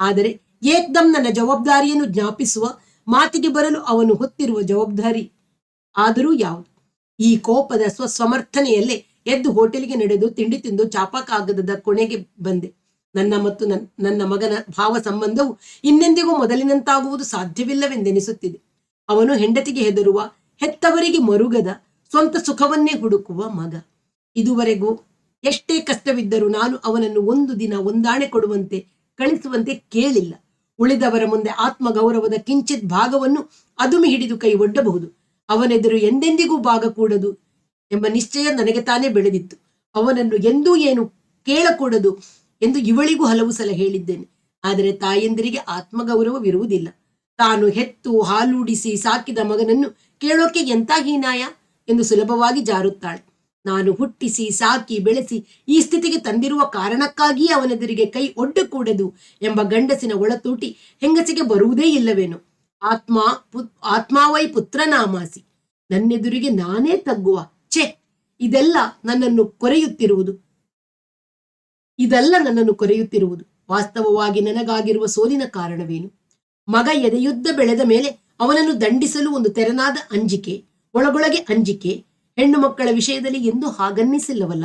ಆದರೆ ಏಕ್ದಂ ನನ್ನ ಜವಾಬ್ದಾರಿಯನ್ನು ಜ್ಞಾಪಿಸುವ ಮಾತಿಗೆ ಬರಲು ಅವನು ಹೊತ್ತಿರುವ ಜವಾಬ್ದಾರಿ ಆದರೂ ಯಾವುದು? ಈ ಕೋಪದ ಸ್ವಸಮರ್ಥನೆಯಲ್ಲೇ ಎದ್ದು ಹೋಟೆಲ್ಗೆ ನಡೆದು ತಿಂಡಿ ತಿಂದು ಚಾಪಕಾಗದದ ಕೊನೆಗೆ ಬಂದೆ. ನನ್ನ ಮತ್ತು ನನ್- ನನ್ನ ಮಗನ ಭಾವ ಸಂಬಂಧವು ಇನ್ನೆಂದಿಗೂ ಮೊದಲಿನಂತಾಗುವುದು ಸಾಧ್ಯವಿಲ್ಲವೆಂದೆನಿಸುತ್ತಿದೆ. ಅವನು ಹೆಂಡತಿಗೆ ಹೆದರುವ ಹೆತ್ತವರಿಗೆ ಮರುಗದ ಸ್ವಂತ ಸುಖವನ್ನೇ ಹುಡುಕುವ ಮಗ. ಇದುವರೆಗೂ ಎಷ್ಟೇ ಕಷ್ಟವಿದ್ದರೂ ನಾನು ಅವನನ್ನು ಒಂದು ದಿನ ಒಂದಾಣೆ ಕೊಡುವಂತೆ, ಕಳಿಸುವಂತೆ ಕೇಳಿಲ್ಲ. ಉಳಿದವರ ಮುಂದೆ ಆತ್ಮಗೌರವದ ಕಿಂಚಿತ್ ಭಾಗವನ್ನು ಅದುಮಿ ಹಿಡಿದು ಕೈ ಒಡ್ಡಬಹುದು. ಅವನೆದುರು ಎಂದೆಂದಿಗೂ ಭಾಗ ಕೂಡದು ಎಂಬ ನಿಶ್ಚಯ ನನಗೆ ತಾನೇ ಬೆಳೆದಿತ್ತು. ಅವನನ್ನು ಎಂದೂ ಏನು ಕೇಳಕೂಡದು ಎಂದು ಇವಳಿಗೂ ಹಲವು ಸಲ ಹೇಳಿದ್ದೇನೆ. ಆದರೆ ತಾಯಂದಿರಿಗೆ ಆತ್ಮಗೌರವವಿರುವುದಿಲ್ಲ. ತಾನು ಹೆತ್ತು ಹಾಲೂಡಿಸಿ ಸಾಕಿದ ಮಗನನ್ನು ಕೇಳೋಕೆ ಎಂತ ಹೀನಾಯ? ಎಂದು ಸುಲಭವಾಗಿ ಜಾರುತ್ತಾಳೆ. ನಾನು ಹುಟ್ಟಿಸಿ, ಸಾಕಿ, ಬೆಳೆಸಿ ಈ ಸ್ಥಿತಿಗೆ ತಂದಿರುವ ಕಾರಣಕ್ಕಾಗಿಯೇ ಅವನೆದುರಿಗೆ ಕೈ ಒಡ್ಡಕೂಡದು ಎಂಬ ಗಂಡಸಿನ ಒಳತೂಟಿ ಹೆಂಗಸಿಗೆ ಬರುವುದೇ ಇಲ್ಲವೇನು. ಆತ್ಮ ಪು- ಆತ್ಮಾವೈ ಪುತ್ರನಾಮಾಸಿ. ನನ್ನೆದುರಿಗೆ ನಾನೇ ತಗ್ಗುವ. ಛೆ, ಇದೆಲ್ಲ ನನ್ನನ್ನು ಕೊರೆಯುತ್ತಿರುವುದು. ಇದೆಲ್ಲ ನನ್ನನ್ನು ಕೊರೆಯುತ್ತಿರುವುದು. ವಾಸ್ತವವಾಗಿ ನನಗಾಗಿರುವ ಸೋಲಿನ ಕಾರಣವೇನು. ಮಗ ಎದೆಯುದ್ದ ಬೆಳೆದ ಮೇಲೆ ಅವನನ್ನು ದಂಡಿಸಲು ಒಂದು ತೆರನಾದ ಅಂಜಿಕೆ. ಒಳಗೊಳಗೆ ಅಂಜಿಕೆ, ಹೆಣ್ಣು ಮಕ್ಕಳ ವಿಷಯದಲ್ಲಿ ಎಂದೂ ಹಾಗನ್ನಿಸಿಲ್ಲವಲ್ಲ?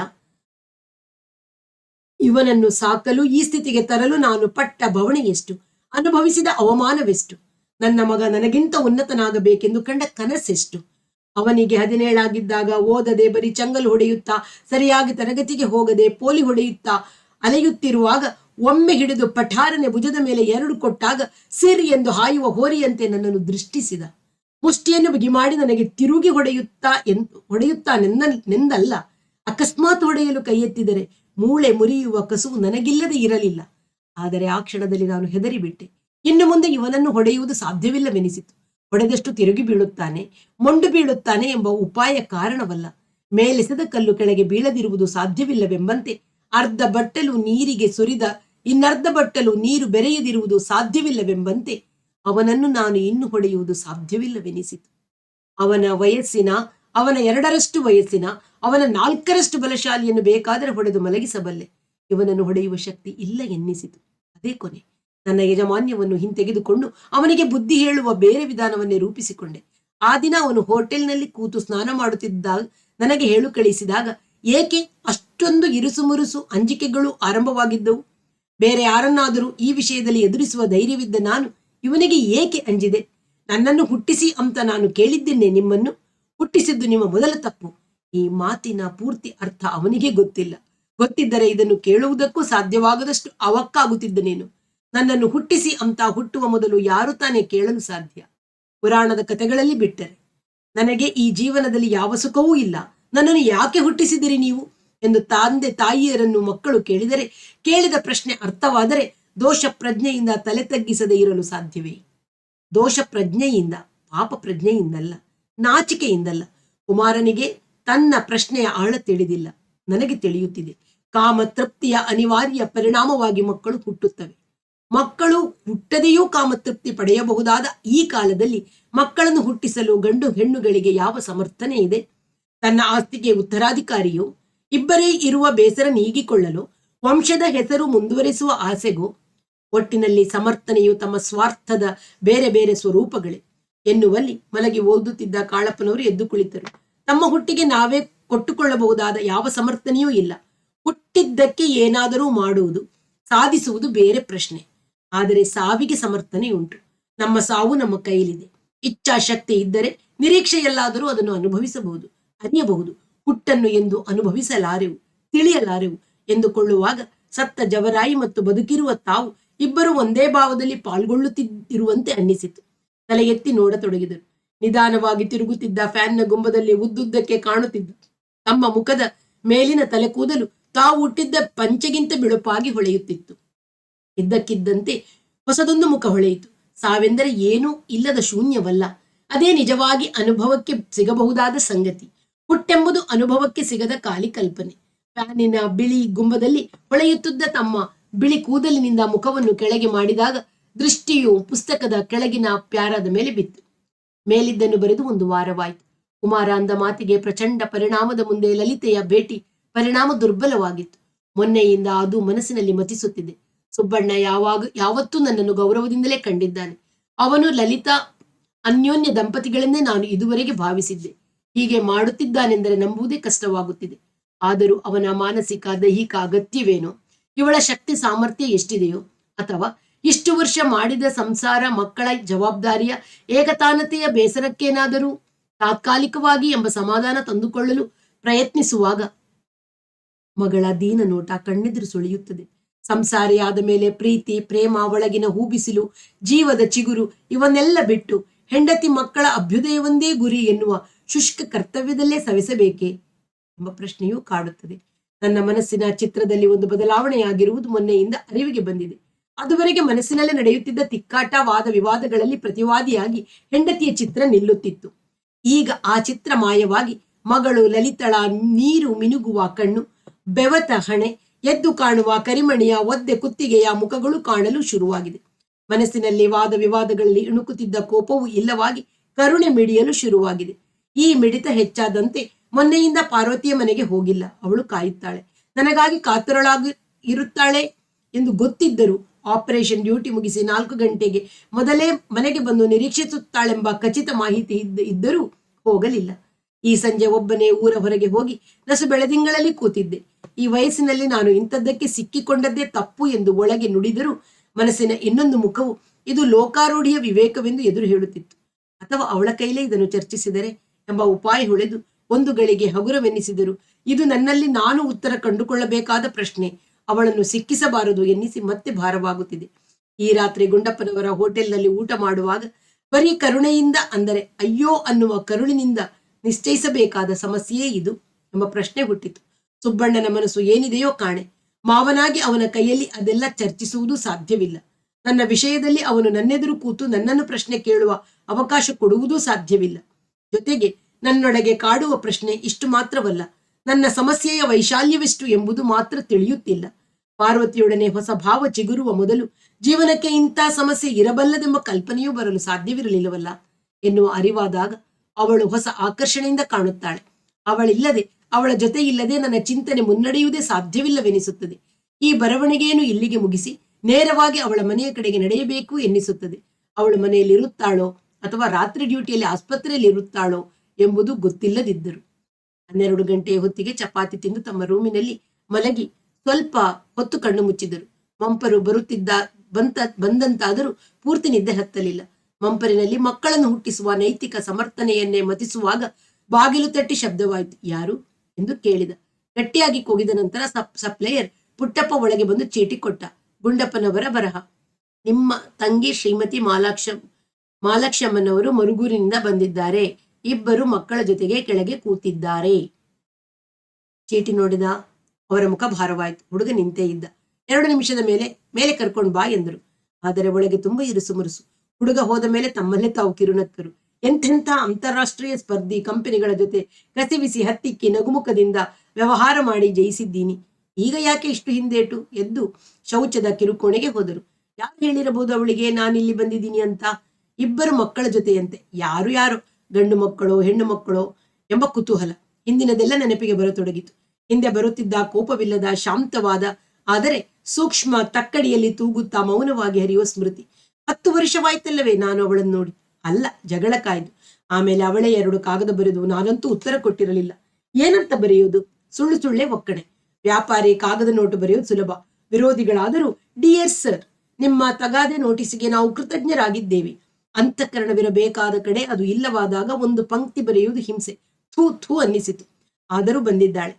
ಇವನನ್ನು ಸಾಕಲು, ಈ ಸ್ಥಿತಿಗೆ ತರಲು ನಾನು ಪಟ್ಟ ಬವಣೆ ಎಷ್ಟು? ಅನುಭವಿಸಿದ ಅವಮಾನವೆಷ್ಟು? ನನ್ನ ಮಗ ನನಗಿಂತ ಉನ್ನತನಾಗಬೇಕೆಂದು ಕಂಡ ಕನಸೆಷ್ಟು? ಅವನಿಗೆ ಹದಿನೇಳಾಗಿದ್ದಾಗ ಓದದೆ ಬರೀ ಚಂಗಲು ಹೊಡೆಯುತ್ತಾ, ಸರಿಯಾಗಿ ತರಗತಿಗೆ ಹೋಗದೆ ಪೋಲಿ ಹೊಡೆಯುತ್ತಾ, ಅಲೆಯುತ್ತಿರುವಾಗ ಒಮ್ಮೆ ಹಿಡಿದು ಪಠಾರನೆ ಭುಜದ ಮೇಲೆ ಎರಡು ಕೊಟ್ಟಾಗ ಸಿರಿ ಎಂದು ಹಾಯುವ ಹೋರಿಯಂತೆ ನನ್ನನ್ನು ದೃಷ್ಟಿಸಿದ. ಮುಷ್ಟಿಯನ್ನು ಬಿಗಿ ಮಾಡಿ ನನಗೆ ತಿರುಗಿ ಹೊಡೆಯುತ್ತಾ ಎನ್ ಹೊಡೆಯುತ್ತಾನೆಂದ ನೆಂದಲ್ಲ. ಅಕಸ್ಮಾತ್ ಹೊಡೆಯಲು ಕೈ ಎತ್ತಿದರೆ ಮೂಳೆ ಮುರಿಯುವ ಕಸುವು ನನಗಿಲ್ಲದೆ ಇರಲಿಲ್ಲ. ಆದರೆ ಆ ಕ್ಷಣದಲ್ಲಿ ನಾನು ಹೆದರಿಬಿಟ್ಟೆ. ಇನ್ನು ಮುಂದೆ ಇವನನ್ನು ಹೊಡೆಯುವುದು ಸಾಧ್ಯವಿಲ್ಲವೆನಿಸಿತು. ಹೊಡೆದಷ್ಟು ತಿರುಗಿ ಬೀಳುತ್ತಾನೆ, ಮೊಂಡು ಬೀಳುತ್ತಾನೆ ಎಂಬ ಉಪಾಯ ಕಾರಣವಲ್ಲ. ಮೇಲೆಸೆದ ಕಲ್ಲು ಕೆಳಗೆ ಬೀಳದಿರುವುದು ಸಾಧ್ಯವಿಲ್ಲವೆಂಬಂತೆ ಅರ್ಧ ಬಟ್ಟಲು ನೀರಿಗೆ ಸುರಿದ, ಇನ್ನರ್ಧ ಬಟ್ಟಲು ನೀರು ಬೆರೆಯದಿರುವುದು ಸಾಧ್ಯವಿಲ್ಲವೆಂಬಂತೆ ಅವನನ್ನು ನಾನು ಇನ್ನು ಹೊಡೆಯುವುದು ಸಾಧ್ಯವಿಲ್ಲವೆನಿಸಿತು. ಅವನ ವಯಸ್ಸಿನ, ಅವನ ಎರಡರಷ್ಟು ವಯಸ್ಸಿನ, ಅವನ ನಾಲ್ಕರಷ್ಟು ಬಲಶಾಲಿಯನ್ನು ಬೇಕಾದರೆ ಹೊಡೆದು ಮಲಗಿಸಬಲ್ಲೆ. ಇವನನ್ನು ಹೊಡೆಯುವ ಶಕ್ತಿ ಇಲ್ಲ ಎನ್ನಿಸಿತು. ಅದೇ ಕೊನೆ. ನನ್ನ ಯಜಮಾನ್ಯವನ್ನು ಹಿಂತೆಗೆದುಕೊಂಡು ಅವನಿಗೆ ಬುದ್ಧಿ ಹೇಳುವ ಬೇರೆ ವಿಧಾನವನ್ನೇ ರೂಪಿಸಿಕೊಂಡೆ. ಆ ದಿನ ಅವನು ಹೋಟೆಲ್ನಲ್ಲಿ ಕೂತು ಸ್ನಾನ ಮಾಡುತ್ತಿದ್ದಾಗ, ನನಗೆ ಹೇಳು ಕಳಿಸಿದಾಗ, ಏಕೆ ಅಷ್ಟೊಂದು ಇರುಸುಮುರುಸು ಅಂಜಿಕೆಗಳು ಆರಂಭವಾಗಿದ್ದವು? ಬೇರೆ ಯಾರನ್ನಾದರೂ ಈ ವಿಷಯದಲ್ಲಿ ಎದುರಿಸುವ ಧೈರ್ಯವಿದ್ದ ನಾನು ಇವನಿಗೆ ಏಕೆ ಅಂಜಿದೆ? ನನ್ನನ್ನು ಹುಟ್ಟಿಸಿ ಅಂತ ನಾನು ಕೇಳಿದ್ದೇನೆ ನಿಮ್ಮನ್ನು. ಹುಟ್ಟಿಸಿದ್ದು ನಿಮ್ಮ ಮೊದಲ ತಪ್ಪು. ಈ ಮಾತಿನ ಪೂರ್ತಿ ಅರ್ಥ ಅವನಿಗೆ ಗೊತ್ತಿಲ್ಲ. ಗೊತ್ತಿದ್ದರೆ ಇದನ್ನು ಕೇಳುವುದಕ್ಕೂ ಸಾಧ್ಯವಾಗದಷ್ಟು ಅವಕ್ಕಾಗುತ್ತಿದ್ದ ನೀನು. ನನ್ನನ್ನು ಹುಟ್ಟಿಸಿ ಅಂತ ಹುಟ್ಟುವ ಮೊದಲು ಯಾರು ತಾನೇ ಕೇಳಲು ಸಾಧ್ಯ? ಪುರಾಣದ ಕಥೆಗಳಲ್ಲಿ ಬಿಟ್ಟರೆ. ನನಗೆ ಈ ಜೀವನದಲ್ಲಿ ಯಾವ ಸುಖವೂ ಇಲ್ಲ. ನನ್ನನ್ನು ಯಾಕೆ ಹುಟ್ಟಿಸಿದಿರಿ ನೀವು? ಎಂದು ತಂದೆ ತಾಯಿಯರನ್ನು ಮಕ್ಕಳು ಕೇಳಿದರೆ, ಕೇಳಿದ ಪ್ರಶ್ನೆ ಅರ್ಥವಾದರೆ ದೋಷ ಪ್ರಜ್ಞೆಯಿಂದ ತಲೆ ತಗ್ಗಿಸದೇ ಇರಲು ಸಾಧ್ಯವೇ? ದೋಷ ಪ್ರಜ್ಞೆಯಿಂದ ಪಾಪ ಪ್ರಜ್ಞೆಯಿಂದಲ್ಲ ನಾಚಿಕೆಯಿಂದಲ್ಲ. ಕುಮಾರನಿಗೆ ತನ್ನ ಪ್ರಶ್ನೆಯ ಆಳ ತಿಳಿದಿಲ್ಲ. ನನಗೆ ತಿಳಿಯುತ್ತಿದೆ. ಕಾಮ ತೃಪ್ತಿಯ ಅನಿವಾರ್ಯ ಪರಿಣಾಮವಾಗಿ ಮಕ್ಕಳು ಹುಟ್ಟುತ್ತವೆ. ಮಕ್ಕಳು ಹುಟ್ಟದೆಯೂ ಕಾಮತೃಪ್ತಿ ಪಡೆಯಬಹುದಾದ ಈ ಕಾಲದಲ್ಲಿ ಮಕ್ಕಳನ್ನು ಹುಟ್ಟಿಸಲು ಗಂಡು ಹೆಣ್ಣುಗಳಿಗೆ ಯಾವ ಸಮರ್ಥನೆ ಇದೆ? ತನ್ನ ಆಸ್ತಿಗೆ ಉತ್ತರಾಧಿಕಾರಿಯು, ಇಬ್ಬರೇ ಇರುವ ಬೇಸರ ನೀಗಿಕೊಳ್ಳಲು ವಂಶದ ಹೆಸರು ಮುಂದುವರಿಸುವ ಆಸೆಗೂ ಒಟ್ಟಿನಲ್ಲಿ ಸಮರ್ಥನೆಯು ತಮ್ಮ ಸ್ವಾರ್ಥದ ಬೇರೆ ಬೇರೆ ಸ್ವರೂಪಗಳೇ. ಎನ್ನುವಲ್ಲಿ ಮಲಗಿ ಓದುತ್ತಿದ್ದ ಕಾಳಪ್ಪನವರು ಎದ್ದು ಕುಳಿತರು. ತಮ್ಮ ಹುಟ್ಟಿಗೆ ನಾವೇ ಕೊಟ್ಟುಕೊಳ್ಳಬಹುದಾದ ಯಾವ ಸಮರ್ಥನೆಯೂ ಇಲ್ಲ. ಹುಟ್ಟಿದ್ದಕ್ಕೆ ಏನಾದರೂ ಮಾಡುವುದು, ಸಾಧಿಸುವುದು ಬೇರೆ ಪ್ರಶ್ನೆ. ಆದರೆ ಸಾವಿಗೆ ಸಮರ್ಥನೆ ಉಂಟು. ನಮ್ಮ ಸಾವು ನಮ್ಮ ಕೈಯಲ್ಲಿದೆ. ಇಚ್ಛಾಶಕ್ತಿ ಇದ್ದರೆ ನಿರೀಕ್ಷೆಯಲ್ಲಾದರೂ ಅದನ್ನು ಅನುಭವಿಸಬಹುದು, ಅರಿಯಬಹುದು. ಹುಟ್ಟನ್ನು ಎಂದು ಅನುಭವಿಸಲಾರೆವು, ತಿಳಿಯಲಾರೆವು. ಎಂದುಕೊಳ್ಳುವಾಗ ಸತ್ತ ಜವರಾಯಿ ಮತ್ತು ಬದುಕಿರುವ ತಾವು ಇಬ್ಬರು ಒಂದೇ ಭಾವದಲ್ಲಿ ಪಾಲ್ಗೊಳ್ಳುತ್ತಿರುವಂತೆ ಅನ್ನಿಸಿತು. ತಲೆ ಎತ್ತಿ ನೋಡತೊಡಗಿದರು. ನಿಧಾನವಾಗಿ ತಿರುಗುತ್ತಿದ್ದ ಫ್ಯಾನ್ನ ಗುಂಬದಲ್ಲಿ ಉದ್ದುದ್ದಕ್ಕೆ ಕಾಣುತ್ತಿದ್ದ. ತಮ್ಮ ಮುಖದ ಮೇಲಿನ ತಲೆ ಕೂದಲು ತಾವು ಹುಟ್ಟಿದ್ದ ಪಂಚೆಗಿಂತ ಬಿಳುಪಾಗಿ ಹೊಳೆಯುತ್ತಿತ್ತು. ಇದ್ದಕ್ಕಿದ್ದಂತೆ ಹೊಸದೊಂದು ಮುಖ ಹೊಳೆಯಿತು. ಸಾವೆಂದರೆ ಏನೂ ಇಲ್ಲದ ಶೂನ್ಯವಲ್ಲ. ಅದೇ ನಿಜವಾಗಿ ಅನುಭವಕ್ಕೆ ಸಿಗಬಹುದಾದ ಸಂಗತಿ. ಹುಟ್ಟೆಂಬುದು ಅನುಭವಕ್ಕೆ ಸಿಗದ ಕಾಲಿ ಕಲ್ಪನೆ ಫ್ಯಾನಿನ ಬಿಳಿ ಗುಂಬದಲ್ಲಿ ಹೊಳೆಯುತ್ತಿದ್ದ ತಮ್ಮ ಬಿಳಿ ಕೂದಲಿನಿಂದ ಮುಖವನ್ನು ಕೆಳಗೆ ಮಾಡಿದಾಗ ದೃಷ್ಟಿಯು ಪುಸ್ತಕದ ಕೆಳಗಿನ ಪ್ಯಾರದ ಮೇಲೆ ಬಿತ್ತು. ಮೇಲಿದ್ದನ್ನು ಬರೆದು ಒಂದು ವಾರವಾಯಿತು. ಕುಮಾರ ಅಂದ ಮಾತಿಗೆ ಪ್ರಚಂಡ ಪರಿಣಾಮದ ಮುಂದೆ ಲಲಿತೆಯ ಭೇಟಿ ಪರಿಣಾಮ ದುರ್ಬಲವಾಗಿತ್ತು. ಮೊನ್ನೆಯಿಂದ ಅದು ಮನಸ್ಸಿನಲ್ಲಿ ಮತಿಸುತ್ತಿದೆ. ಸುಬ್ಬಣ್ಣ ಯಾವಾಗ, ಯಾವತ್ತೂ ನನ್ನನ್ನು ಗೌರವದಿಂದಲೇ ಕಂಡಿದ್ದಾನೆ. ಅವನು ಲಲಿತಾ ಅನ್ಯೋನ್ಯ ದಂಪತಿಗಳನ್ನೇ ನಾನು ಇದುವರೆಗೆ ಭಾವಿಸಿದ್ದೆ. ಹೀಗೆ ಮಾಡುತ್ತಿದ್ದಾನೆಂದರೆ ನಂಬುವುದೇ ಕಷ್ಟವಾಗುತ್ತಿದೆ. ಆದರೂ ಅವನ ಮಾನಸಿಕ ದೈಹಿಕ ಅಗತ್ಯವೇನೋ? ಇವಳ ಶಕ್ತಿ ಸಾಮರ್ಥ್ಯ ಎಷ್ಟಿದೆಯೋ ಅಥವಾ ಇಷ್ಟು ವರ್ಷ ಮಾಡಿದ ಸಂಸಾರ ಮಕ್ಕಳ ಜವಾಬ್ದಾರಿಯ ಏಕತಾನತೆಯ ಬೇಸರಕ್ಕೇನಾದರೂ ತಾತ್ಕಾಲಿಕವಾಗಿ ಎಂಬ ಸಮಾಧಾನ ತಂದುಕೊಳ್ಳಲು ಪ್ರಯತ್ನಿಸುವಾಗ ಮಗಳ ದೀನ ನೋಟ ಕಣ್ಣೆದುರು ಸುಳಿಯುತ್ತದೆ. ಸಂಸಾರಿಯಾದ ಮೇಲೆ ಪ್ರೀತಿ, ಪ್ರೇಮ, ಒಳಗಿನ ಹೂಬಿಸಿಲು, ಜೀವದ ಚಿಗುರು ಇವನ್ನೆಲ್ಲ ಬಿಟ್ಟು ಹೆಂಡತಿ ಮಕ್ಕಳ ಅಭ್ಯುದಯವೊಂದೇ ಗುರಿ ಎನ್ನುವ ಶುಷ್ಕ ಕರ್ತವ್ಯದಲ್ಲೇ ಸವಿಸಬೇಕೆ ಎಂಬ ಪ್ರಶ್ನೆಯೂ ಕಾಡುತ್ತದೆ. ನನ್ನ ಮನಸ್ಸಿನ ಚಿತ್ರದಲ್ಲಿ ಒಂದು ಬದಲಾವಣೆಯಾಗಿರುವುದು ಮೊನ್ನೆಯಿಂದ ಅರಿವಿಗೆ ಬಂದಿದೆ. ಅದುವರೆಗೆ ಮನಸ್ಸಿನಲ್ಲಿ ನಡೆಯುತ್ತಿದ್ದ ತಿಕ್ಕಾಟ ವಾದ ವಿವಾದಗಳಲ್ಲಿ ಪ್ರತಿವಾದಿಯಾಗಿ ಹೆಂಡತಿಯ ಚಿತ್ರ ನಿಲ್ಲುತ್ತಿತ್ತು. ಈಗ ಆ ಚಿತ್ರ ಮಾಯವಾಗಿ ಮಗಳು ಲಲಿತಳ ನೀರು ಮಿನುಗುವ ಕಣ್ಣು, ಬೆವತ ಹಣೆ, ಎದ್ದು ಕಾಣುವ ಕರಿಮಣಿಯ ಒದ್ದೆ ಕುತ್ತಿಗೆಯ ಮುಖಗಳು ಕಾಣಲು ಶುರುವಾಗಿದೆ. ಮನಸ್ಸಿನಲ್ಲಿ ವಾದ ವಿವಾದಗಳಲ್ಲಿ ಇಣುಕುತ್ತಿದ್ದ ಕೋಪವು ಇಲ್ಲವಾಗಿ ಕರುಣೆ ಮಿಡಿಯಲು ಶುರುವಾಗಿದೆ. ಈ ಮಿಡಿತ ಹೆಚ್ಚಾದಂತೆ ಮೊನ್ನೆಯಿಂದ ಪಾರ್ವತಿಯ ಮನೆಗೆ ಹೋಗಿಲ್ಲ. ಅವಳು ಕಾಯುತ್ತಾಳೆ. ನನಗಾಗಿ ಕಾತರಳಾಗಿ ಇರುತ್ತಾಳೆ ಎಂದು ಗೊತ್ತಿದ್ದರು ಆಪರೇಷನ್ ಡ್ಯೂಟಿ ಮುಗಿಸಿ ನಾಲ್ಕು ಗಂಟೆಗೆ ಮೊದಲೇ ಮನೆಗೆ ಬಂದು ನಿರೀಕ್ಷಿಸುತ್ತಾಳೆಂಬ ಖಚಿತ ಮಾಹಿತಿ ಇದ್ದ, ಇದ್ದರೂ ಹೋಗಲಿಲ್ಲ. ಈ ಸಂಜೆ ಒಬ್ಬನೇ ಊರ ಹೊರಗೆ ಹೋಗಿ ನಸು ಬೆಳೆದಿಂಗಳಲ್ಲಿ ಕೂತಿದ್ದೆ. ಈ ವಯಸ್ಸಿನಲ್ಲಿ ನಾನು ಇಂಥದ್ದಕ್ಕೆ ಸಿಕ್ಕಿಕೊಂಡದ್ದೇ ತಪ್ಪು ಎಂದು ಒಳಗೆ ನುಡಿದರೂ ಮನಸ್ಸಿನ ಇನ್ನೊಂದು ಮುಖವು ಇದು ಲೋಕಾರೂಢಿಯ ವಿವೇಕವೆಂದು ಎದುರು ಹೇಳುತ್ತಿತ್ತು. ಅಥವಾ ಅವಳ ಕೈಲೇ ಇದನ್ನು ಚರ್ಚಿಸಿದರೆ ಎಂಬ ಉಪಾಯ ಹೊಳೆದು ಒಂದು ಗಳಿಗೆ ಹಗುರವೆನ್ನಿಸಿದರು. ಇದು ನನ್ನಲ್ಲಿ ನಾನು ಉತ್ತರ ಕಂಡುಕೊಳ್ಳಬೇಕಾದ ಪ್ರಶ್ನೆ. ಅವಳನ್ನು ಸಿಕ್ಕಿಸಬಾರದು ಎನ್ನಿಸಿ ಮತ್ತೆ ಭಾರವಾಗುತ್ತಿದೆ. ಈ ರಾತ್ರಿ ಗುಂಡಪ್ಪನವರ ಹೋಟೆಲ್ನಲ್ಲಿ ಊಟ ಮಾಡುವಾಗ ಬರೀ ಕರುಣೆಯಿಂದ ಅಂದರೆ ಅಯ್ಯೋ ಅನ್ನುವ ಕರುಳಿನಿಂದ ನಿಶ್ಚಯಿಸಬೇಕಾದ ಸಮಸ್ಯೆಯೇ ಇದು ಎಂಬ ಪ್ರಶ್ನೆ ಹುಟ್ಟಿತು. ಸುಬ್ಬಣ್ಣನ ಮನಸ್ಸು ಏನಿದೆಯೋ ಕಾಣೆ. ಮಾವನಾಗಿ ಅವನ ಕೈಯಲ್ಲಿ ಅದೆಲ್ಲ ಚರ್ಚಿಸುವುದು ಸಾಧ್ಯವಿಲ್ಲ. ನನ್ನ ವಿಷಯದಲ್ಲಿ ಅವನು ನನ್ನೆದುರು ಕೂತು ನನ್ನನ್ನು ಪ್ರಶ್ನೆ ಕೇಳುವ ಅವಕಾಶ ಕೊಡುವುದೂ ಸಾಧ್ಯವಿಲ್ಲ. ಜೊತೆಗೆ ನನ್ನೊಳಗೆ ಕಾಡುವ ಪ್ರಶ್ನೆ ಇಷ್ಟು ಮಾತ್ರವಲ್ಲ, ನನ್ನ ಸಮಸ್ಯೆಯ ವೈಶಾಲ್ಯವೆಷ್ಟು ಎಂಬುದು ಮಾತ್ರ ತಿಳಿಯುತ್ತಿಲ್ಲ. ಪಾರ್ವತಿಯೊಡನೆ ಹೊಸ ಭಾವ ಚಿಗುರುವ ಮೊದಲು ಜೀವನಕ್ಕೆ ಇಂಥ ಸಮಸ್ಯೆ ಇರಬಲ್ಲದೆಂಬ ಕಲ್ಪನೆಯೂ ಬರಲು ಸಾಧ್ಯವಿರಲಿಲ್ಲವಲ್ಲ ಎನ್ನುವ ಅರಿವಾದಾಗ ಅವಳು ಹೊಸ ಆಕರ್ಷಣೆಯಿಂದ ಕಾಣುತ್ತಾಳೆ. ಅವಳಿಲ್ಲದೆ, ಅವಳ ಜೊತೆ ಇಲ್ಲದೆ ನನ್ನ ಚಿಂತನೆ ಮುನ್ನಡೆಯುವುದೇ ಸಾಧ್ಯವಿಲ್ಲವೆನಿಸುತ್ತದೆ. ಈ ಬರವಣಿಗೆಯನ್ನು ಇಲ್ಲಿಗೆ ಮುಗಿಸಿ ನೇರವಾಗಿ ಅವಳ ಮನೆಯ ಕಡೆಗೆ ನಡೆಯಬೇಕು ಎನ್ನಿಸುತ್ತದೆ. ಅವಳು ಮನೆಯಲ್ಲಿ ಇರುತ್ತಾಳೋ ಅಥವಾ ರಾತ್ರಿ ಡ್ಯೂಟಿಯಲ್ಲಿ ಆಸ್ಪತ್ರೆಯಲ್ಲಿ ಇರುತ್ತಾಳೋ ಎಂಬುದು ಗೊತ್ತಿಲ್ಲದಿದ್ದರು. ಹನ್ನೆರಡು ಗಂಟೆಯ ಹೊತ್ತಿಗೆ ಚಪಾತಿ ತಿಂದು ತಮ್ಮ ರೂಮಿನಲ್ಲಿ ಮಲಗಿ ಸ್ವಲ್ಪ ಹೊತ್ತು ಕಣ್ಣು ಮುಚ್ಚಿದರು. ಮಂಪರು ಬರುತ್ತಿದ್ದ ಬಂತ, ಬಂದಂತಾದರೂ ಪೂರ್ತಿ ನಿದ್ದೆ ಹತ್ತಲಿಲ್ಲ. ಮಂಪರಿನಲ್ಲಿ ಮಕ್ಕಳನ್ನು ಹುಟ್ಟಿಸುವ ನೈತಿಕ ಸಮರ್ಥನೆಯನ್ನೇ ಮತಿಸುವಾಗ ಬಾಗಿಲು ತಟ್ಟಿ ಶಬ್ದವಾಯಿತು. ಯಾರು? ಎಂದು ಕೇಳಿದ. ಗಟ್ಟಿಯಾಗಿ ಕೂಗಿದ ನಂತರ ಸಪ್, ಸಪ್ಲೈಯರ್ ಪುಟ್ಟಪ್ಪ ಒಳಗೆ ಬಂದು ಚೀಟಿ ಕೊಟ್ಟ. ಗುಂಡಪ್ಪನವರ ಬರಹ. ನಿಮ್ಮ ತಂಗಿ ಶ್ರೀಮತಿ ಮಾಲಾಕ್ಷ, ಮಾಲಾಕ್ಷಮ್ಮನವರು ಮರುಗೂರಿನಿಂದ ಬಂದಿದ್ದಾರೆ. ಇಬ್ಬರು ಮಕ್ಕಳ ಜೊತೆಗೆ ಕೆಳಗೆ ಕೂತಿದ್ದಾರೆ. ಚೀಟಿ ನೋಡಿದ ಅವರ ಮುಖ ಭಾರವಾಯಿತು. ಹುಡುಗ ನಿಂತೇ ಇದ್ದ. ಎರಡು ನಿಮಿಷದ ಮೇಲೆ ಮೇಲೆ ಕರ್ಕೊಂಡು ಬಾ ಎಂದರು. ಆದರೆ ಒಳಗೆ ತುಂಬಾ ಇರುಸು ಮುರುಸು. ಹುಡುಗ ಹೋದ ಮೇಲೆ ತಮ್ಮಲ್ಲೇ ತಾವು ಕಿರುನಕ್ಕರು ಎಂತೆಂಥ ಅಂತಾರಾಷ್ಟ್ರೀಯ ಸ್ಪರ್ಧಿ ಕಂಪನಿಗಳ ಜೊತೆ ಕಸಿವಿಸಿ ಹತ್ತಿಕ್ಕಿ ನಗುಮುಖದಿಂದ ವ್ಯವಹಾರ ಮಾಡಿ ಜಯಿಸಿದ್ದೀನಿ. ಈಗ ಯಾಕೆ ಇಷ್ಟು ಹಿಂದೇಟು? ಎದ್ದು ಶೌಚದ ಕಿರುಕೋಣೆಗೆ ಹೋದರು. ಯಾರು ಹೇಳಿರಬಹುದು ಅವಳಿಗೆ, ನಾನಿಲ್ಲಿ ಬಂದಿದ್ದೀನಿ ಅಂತ? ಇಬ್ಬರು ಮಕ್ಕಳ ಜೊತೆಯಂತೆ. ಯಾರು ಯಾರು? ಗಂಡು ಮಕ್ಕಳು, ಹೆಣ್ಣು ಮಕ್ಕಳು ಎಂಬ ಕುತೂಹಲ. ಹಿಂದಿನದೆಲ್ಲ ನೆನಪಿಗೆ ಬರತೊಡಗಿತು. ಹಿಂದೆ ಬರುತ್ತಿದ್ದ ಕೋಪವಿಲ್ಲದ, ಶಾಂತವಾದ, ಆದರೆ ಸೂಕ್ಷ್ಮ ತಕ್ಕಡಿಯಲ್ಲಿ ತೂಗುತ್ತಾ ಮೌನವಾಗಿ ಹರಿಯುವ ಸ್ಮೃತಿ. ಹತ್ತು ವರ್ಷವಾಯ್ತಲ್ಲವೇ ನಾನು ಅವಳನ್ನು ನೋಡಿ. ಅಲ್ಲ, ಜಗಳ ಕಾಯ್ದು. ಆಮೇಲೆ ಅವಳೇ ಎರಡು ಕಾಗದ ಬರೆದು ನಾನಂತೂ ಉತ್ತರ ಕೊಟ್ಟಿರಲಿಲ್ಲ. ಏನಂತ ಬರೆಯೋದು? ಸುಳ್ಳು ಸುಳ್ಳೆ ಒಕ್ಕಣೆ. ವ್ಯಾಪಾರಿ ಕಾಗದ ನೋಟು ಬರೆಯೋದು ಸುಲಭ. ವಿರೋಧಿಗಳಾದರೂ, ಡಿಯರ್ ಸರ್, ನಿಮ್ಮ ತಗಾದೆ ನೋಟಿಸಿಗೆ ನಾವು ಕೃತಜ್ಞರಾಗಿದ್ದೇವೆ. ಅಂತಃಕರಣವಿರಬೇಕಾದ ಕಡೆ ಅದು ಇಲ್ಲವಾದಾಗ ಒಂದು ಪಂಕ್ತಿ ಬರೆಯುವುದು ಹಿಂಸೆ. ಥೂ ಥೂ ಅನ್ನಿಸಿತು. ಆದರೂ ಬಂದಿದ್ದಾಳೆ.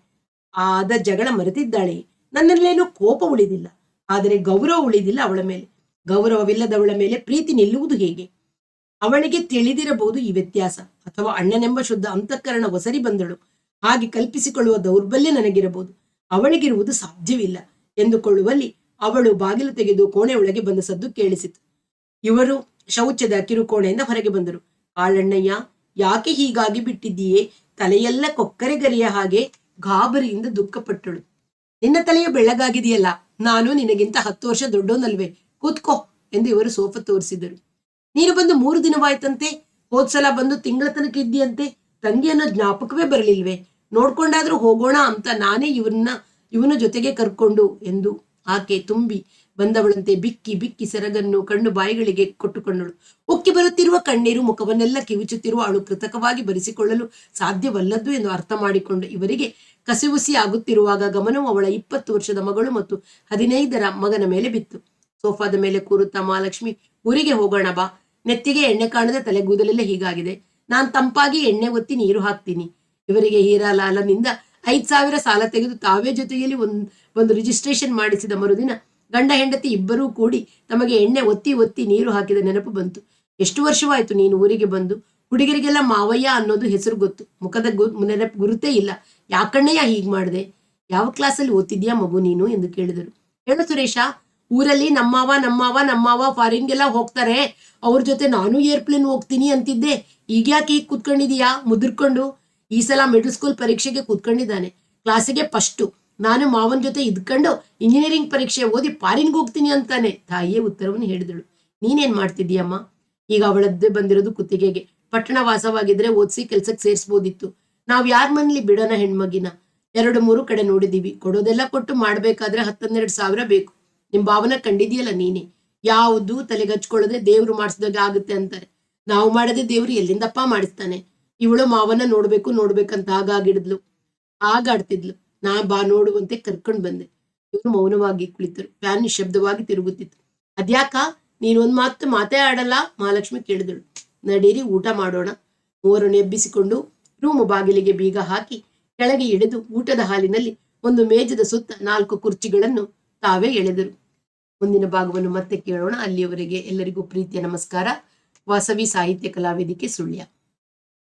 ಆದ ಜಗಳ ಮರೆತಿದ್ದಾಳೆ ನನ್ನಲ್ಲೇನೂ ಕೋಪ ಉಳಿದಿಲ್ಲ. ಆದರೆ ಗೌರವ ಉಳಿದಿಲ್ಲ ಅವಳ ಮೇಲೆ. ಗೌರವವಿಲ್ಲದವಳ ಮೇಲೆ ಪ್ರೀತಿ ನಿಲ್ಲುವುದು ಹೇಗೆ? ಅವಳಿಗೆ ತಿಳಿದಿರಬಹುದು ಈ ವ್ಯತ್ಯಾಸ. ಅಥವಾ ಅಣ್ಣನೆಂಬ ಶುದ್ಧ ಅಂತಃಕರಣ ಒಸರಿ ಬಂದಳು. ಹಾಗೆ ಕಲ್ಪಿಸಿಕೊಳ್ಳುವ ದೌರ್ಬಲ್ಯ ನನಗಿರಬಹುದು. ಅವಳಿಗಿರುವುದು ಸಾಧ್ಯವಿಲ್ಲ ಎಂದುಕೊಳ್ಳುವಲ್ಲಿ ಅವಳು ಬಾಗಿಲು ತೆಗೆದು ಕೋಣೆಯೊಳಗೆ ಬಂದ ಸದ್ದು ಕೇಳಿಸಿತು. ಇವರು ಶೌಚದ ಕಿರುಕೋಣೆಯಿಂದ ಹೊರಗೆ ಬಂದರು. ಕಾಳಣ್ಣಯ್ಯ, ಯಾಕೆ ಹೀಗಾಗಿ ಬಿಟ್ಟಿದ್ದೀಯೇ? ತಲೆಯೆಲ್ಲ ಕೊಕ್ಕರೆ ಗರಿಯ ಹಾಗೆ ಗಾಬರಿಯಿಂದ ದುಃಖಪಟ್ಟಳು. ನಿನ್ನ ತಲೆಯು ಬೆಳ್ಳಗಾಗಿದೆಯಲ್ಲ, ನಾನು ನಿನಗಿಂತ ಹತ್ತು ವರ್ಷ ದೊಡ್ಡೋನಲ್ವೇ? ಕೂತ್ಕೋ ಎಂದು ಇವರು ಸೋಫಾ ತೋರಿಸಿದರು. ನೀನು ಬಂದು ಮೂರು ದಿನವಾಯ್ತಂತೆ? ಹೋದ್ಸಲ ಬಂದು ತಿಂಗಳ ತನಕ ಇದ್ದೀಯಂತೆ? ತಂಗಿ ಅನ್ನೋ ಜ್ಞಾಪಕವೇ ಬರಲಿಲ್ವೇ? ನೋಡ್ಕೊಂಡಾದ್ರೂ ಹೋಗೋಣ ಅಂತ ನಾನೇ ಇವನ್ನ ಇವನ ಜೊತೆಗೆ ಕರ್ಕೊಂಡು ಎಂದು ಆಕೆ ತುಂಬಿ ಬಂದವಳಂತೆ ಬಿಕ್ಕಿ ಬಿಕ್ಕಿ ಸೆರಗನ್ನು ಕಣ್ಣು ಬಾಯಿಗಳಿಗೆ ಕೊಟ್ಟುಕೊಂಡಳು. ಉಕ್ಕಿ ಬರುತ್ತಿರುವ ಕಣ್ಣೀರು ಮುಖವನ್ನೆಲ್ಲ ಕಿವಿಚುತ್ತಿರುವ ಅವಳು ಕೃತಕವಾಗಿ ಬರಿಸಿಕೊಳ್ಳಲು ಸಾಧ್ಯವಲ್ಲದ್ದು ಎಂದು ಅರ್ಥ ಮಾಡಿಕೊಂಡು ಇವರಿಗೆ ಕಸಿವುಸಿ ಆಗುತ್ತಿರುವಾಗ ಗಮನವು ಅವಳ ಇಪ್ಪತ್ತು ವರ್ಷದ ಮಗಳು ಮತ್ತು ಹದಿನೈದರ ಮಗನ ಮೇಲೆ ಬಿತ್ತು. ಸೋಫಾದ ಮೇಲೆ ಕೂರುತ್ತಾ ಮಹಾಲಕ್ಷ್ಮಿ, ಊರಿಗೆ ಹೋಗೋಣ ಬಾ. ನೆತ್ತಿಗೆ ಎಣ್ಣೆ ಕಾಣದೆ ತಲೆಗೂದಲೆಲ್ಲ ಹೀಗಾಗಿದೆ. ನಾನ್ ತಂಪಾಗಿ ಎಣ್ಣೆ ಒತ್ತಿ ನೀರು ಹಾಕ್ತೀನಿ. ಇವರಿಗೆ ಹೀರಾಲಾಲನಿಂದ ಐದ್ ಸಾವಿರ ಸಾಲ ತೆಗೆದು ತಾವೇ ಜೊತೆಯಲ್ಲಿ ಒಂದ್, ಒಂದು ರಿಜಿಸ್ಟ್ರೇಷನ್ ಮಾಡಿಸಿದ ಮರುದಿನ ಗಂಡ, ಹೆಂಡತಿ ಇಬ್ಬರೂ ಕೂಡಿ ತಮಗೆ ಎಣ್ಣೆ ಒತ್ತಿ ಒತ್ತಿ ನೀರು ಹಾಕಿದ ನೆನಪು ಬಂತು. ಎಷ್ಟು ವರ್ಷವಾಯ್ತು ನೀನು ಊರಿಗೆ ಬಂದು? ಹುಡುಗರಿಗೆಲ್ಲ ಮಾವಯ್ಯ ಅನ್ನೋದು ಹೆಸರು ಗೊತ್ತು. ಮುಖದ ಗು, ನೆನಪು ಗುರುತೇ ಇಲ್ಲ. ಯಾಕಣ್ಣಯ್ಯ ಹೀಗೆ ಮಾಡಿದೆ? ಯಾವ ಕ್ಲಾಸಲ್ಲಿ ಓದ್ತಿದ್ಯಾ ಮಗು ನೀನು? ಎಂದು ಕೇಳಿದರು. ಹೇಳು ಸುರೇಶ, ಊರಲ್ಲಿ ನಮ್ಮವ ನಮ್ಮವ ನಮ್ಮವ ಫಾರಿನ್ಗೆಲ್ಲ ಹೋಗ್ತಾರೆ. ಅವ್ರ ಜೊತೆ ನಾನು ಏರ್ಪ್ಲೇನ್ ಹೋಗ್ತೀನಿ ಅಂತಿದ್ದೆ. ಈಗ ಯಾಕೆ ಈಗ ಕೂತ್ಕೊಂಡಿದೀಯಾ? ಮುದುರ್ಕೊಂಡು. ಈ ಸಲ ಮಿಡಲ್ ಸ್ಕೂಲ್ ಪರೀಕ್ಷೆಗೆ ಕೂತ್ಕೊಂಡಿದ್ದಾನೆ. ಕ್ಲಾಸಿಗೆ ಫಸ್ಟು ನಾನು ಮಾವನ ಜೊತೆ ಇದ್ಕೊಂಡು ಇಂಜಿನಿಯರಿಂಗ್ ಪರೀಕ್ಷೆ ಓದಿ ಪಾರಿನ್ಗೆ ಹೋಗ್ತೀನಿ ಅಂತಾನೆ ತಾಯಿಯೇ ಉತ್ತರವನ್ನು ಹೇಳಿದಳು. ನೀನೇನ್ ಮಾಡ್ತಿದ್ದೀಯಮ್ಮ? ಈಗ ಅವಳದ್ದೇ ಬಂದಿರೋದು ಕುತ್ತಿಗೆಗೆ. ಪಟ್ಟಣ ವಾಸವಾಗಿದ್ರೆ ಓದಿಸಿ ಕೆಲ್ಸಕ್ಕೆ ಸೇರಿಸ್ಬೋದಿತ್ತು. ನಾವು ಯಾರ ಮನೇಲಿ ಬಿಡೋಣ ಹೆಣ್ಮಗಿನ? ಎರಡು ಮೂರು ಕಡೆ ನೋಡಿದೀವಿ. ಕೊಡೋದೆಲ್ಲ ಕೊಟ್ಟು ಮಾಡ್ಬೇಕಾದ್ರೆ ಹತ್ತನ್ನೆರಡು ಸಾವಿರ ಬೇಕು. ನಿಮ್ ಭಾವನ ಕಂಡಿದೆಯಲ್ಲ ನೀನೆ. ಯಾವುದು ತಲೆಗೆ ಹಚ್ಕೊಳ್ಳದೆ ದೇವ್ರು ಮಾಡಿಸಿದಾಗ ಆಗುತ್ತೆ ಅಂತಾರೆ. ನಾವು ಮಾಡದೆ ದೇವ್ರು ಎಲ್ಲಿಂದಪ್ಪ ಮಾಡಿಸ್ತಾನೆ? ಇವಳು ಮಾವನ ನೋಡ್ಬೇಕು ನೋಡ್ಬೇಕಂತ ಆಗಾಗಿಡಿದ್ಲು. ಆಗಾಡ್ತಿದ್ಲು. ನಾ ಬಾ ನೋಡುವಂತೆ ಕರ್ಕೊಂಡ್ ಬಂದೆ. ಇವರು ಮೌನವಾಗಿ ಕುಳಿತರು. ಫ್ಯಾನ್ ನಿಶಬ್ದವಾಗಿ ತಿರುಗುತ್ತಿತ್ತು. ಅದ್ಯಾಕ? ನೀನೊಂದ್ ಮಾತು ಮಾತೇ ಆಡಲ್ಲ ಮಹಾಲಕ್ಷ್ಮಿ ಕೇಳಿದಳು. ನಡೀರಿ, ಊಟ ಮಾಡೋಣ. ಮೂವರನ್ನು ಎಬ್ಬಿಸಿಕೊಂಡು ರೂಮ್ ಬಾಗಿಲಿಗೆ ಬೀಗ ಹಾಕಿ ಕೆಳಗೆ ಇಳಿದು ಊಟದ ಹಾಲಿನಲ್ಲಿ ಒಂದು ಮೇಜದ ಸುತ್ತ ನಾಲ್ಕು ಕುರ್ಚಿಗಳನ್ನು ತಾವೇ ಎಳೆದರು. ಮುಂದಿನ ಭಾಗವನ್ನು ಮತ್ತೆ ಕೇಳೋಣ. ಅಲ್ಲಿಯವರೆಗೆ ಎಲ್ಲರಿಗೂ ಪ್ರೀತಿಯ ನಮಸ್ಕಾರ. ವಾಸವಿ ಸಾಹಿತ್ಯ ಕಲಾವೇದಿಕೆ ಸುಳ್ಯ.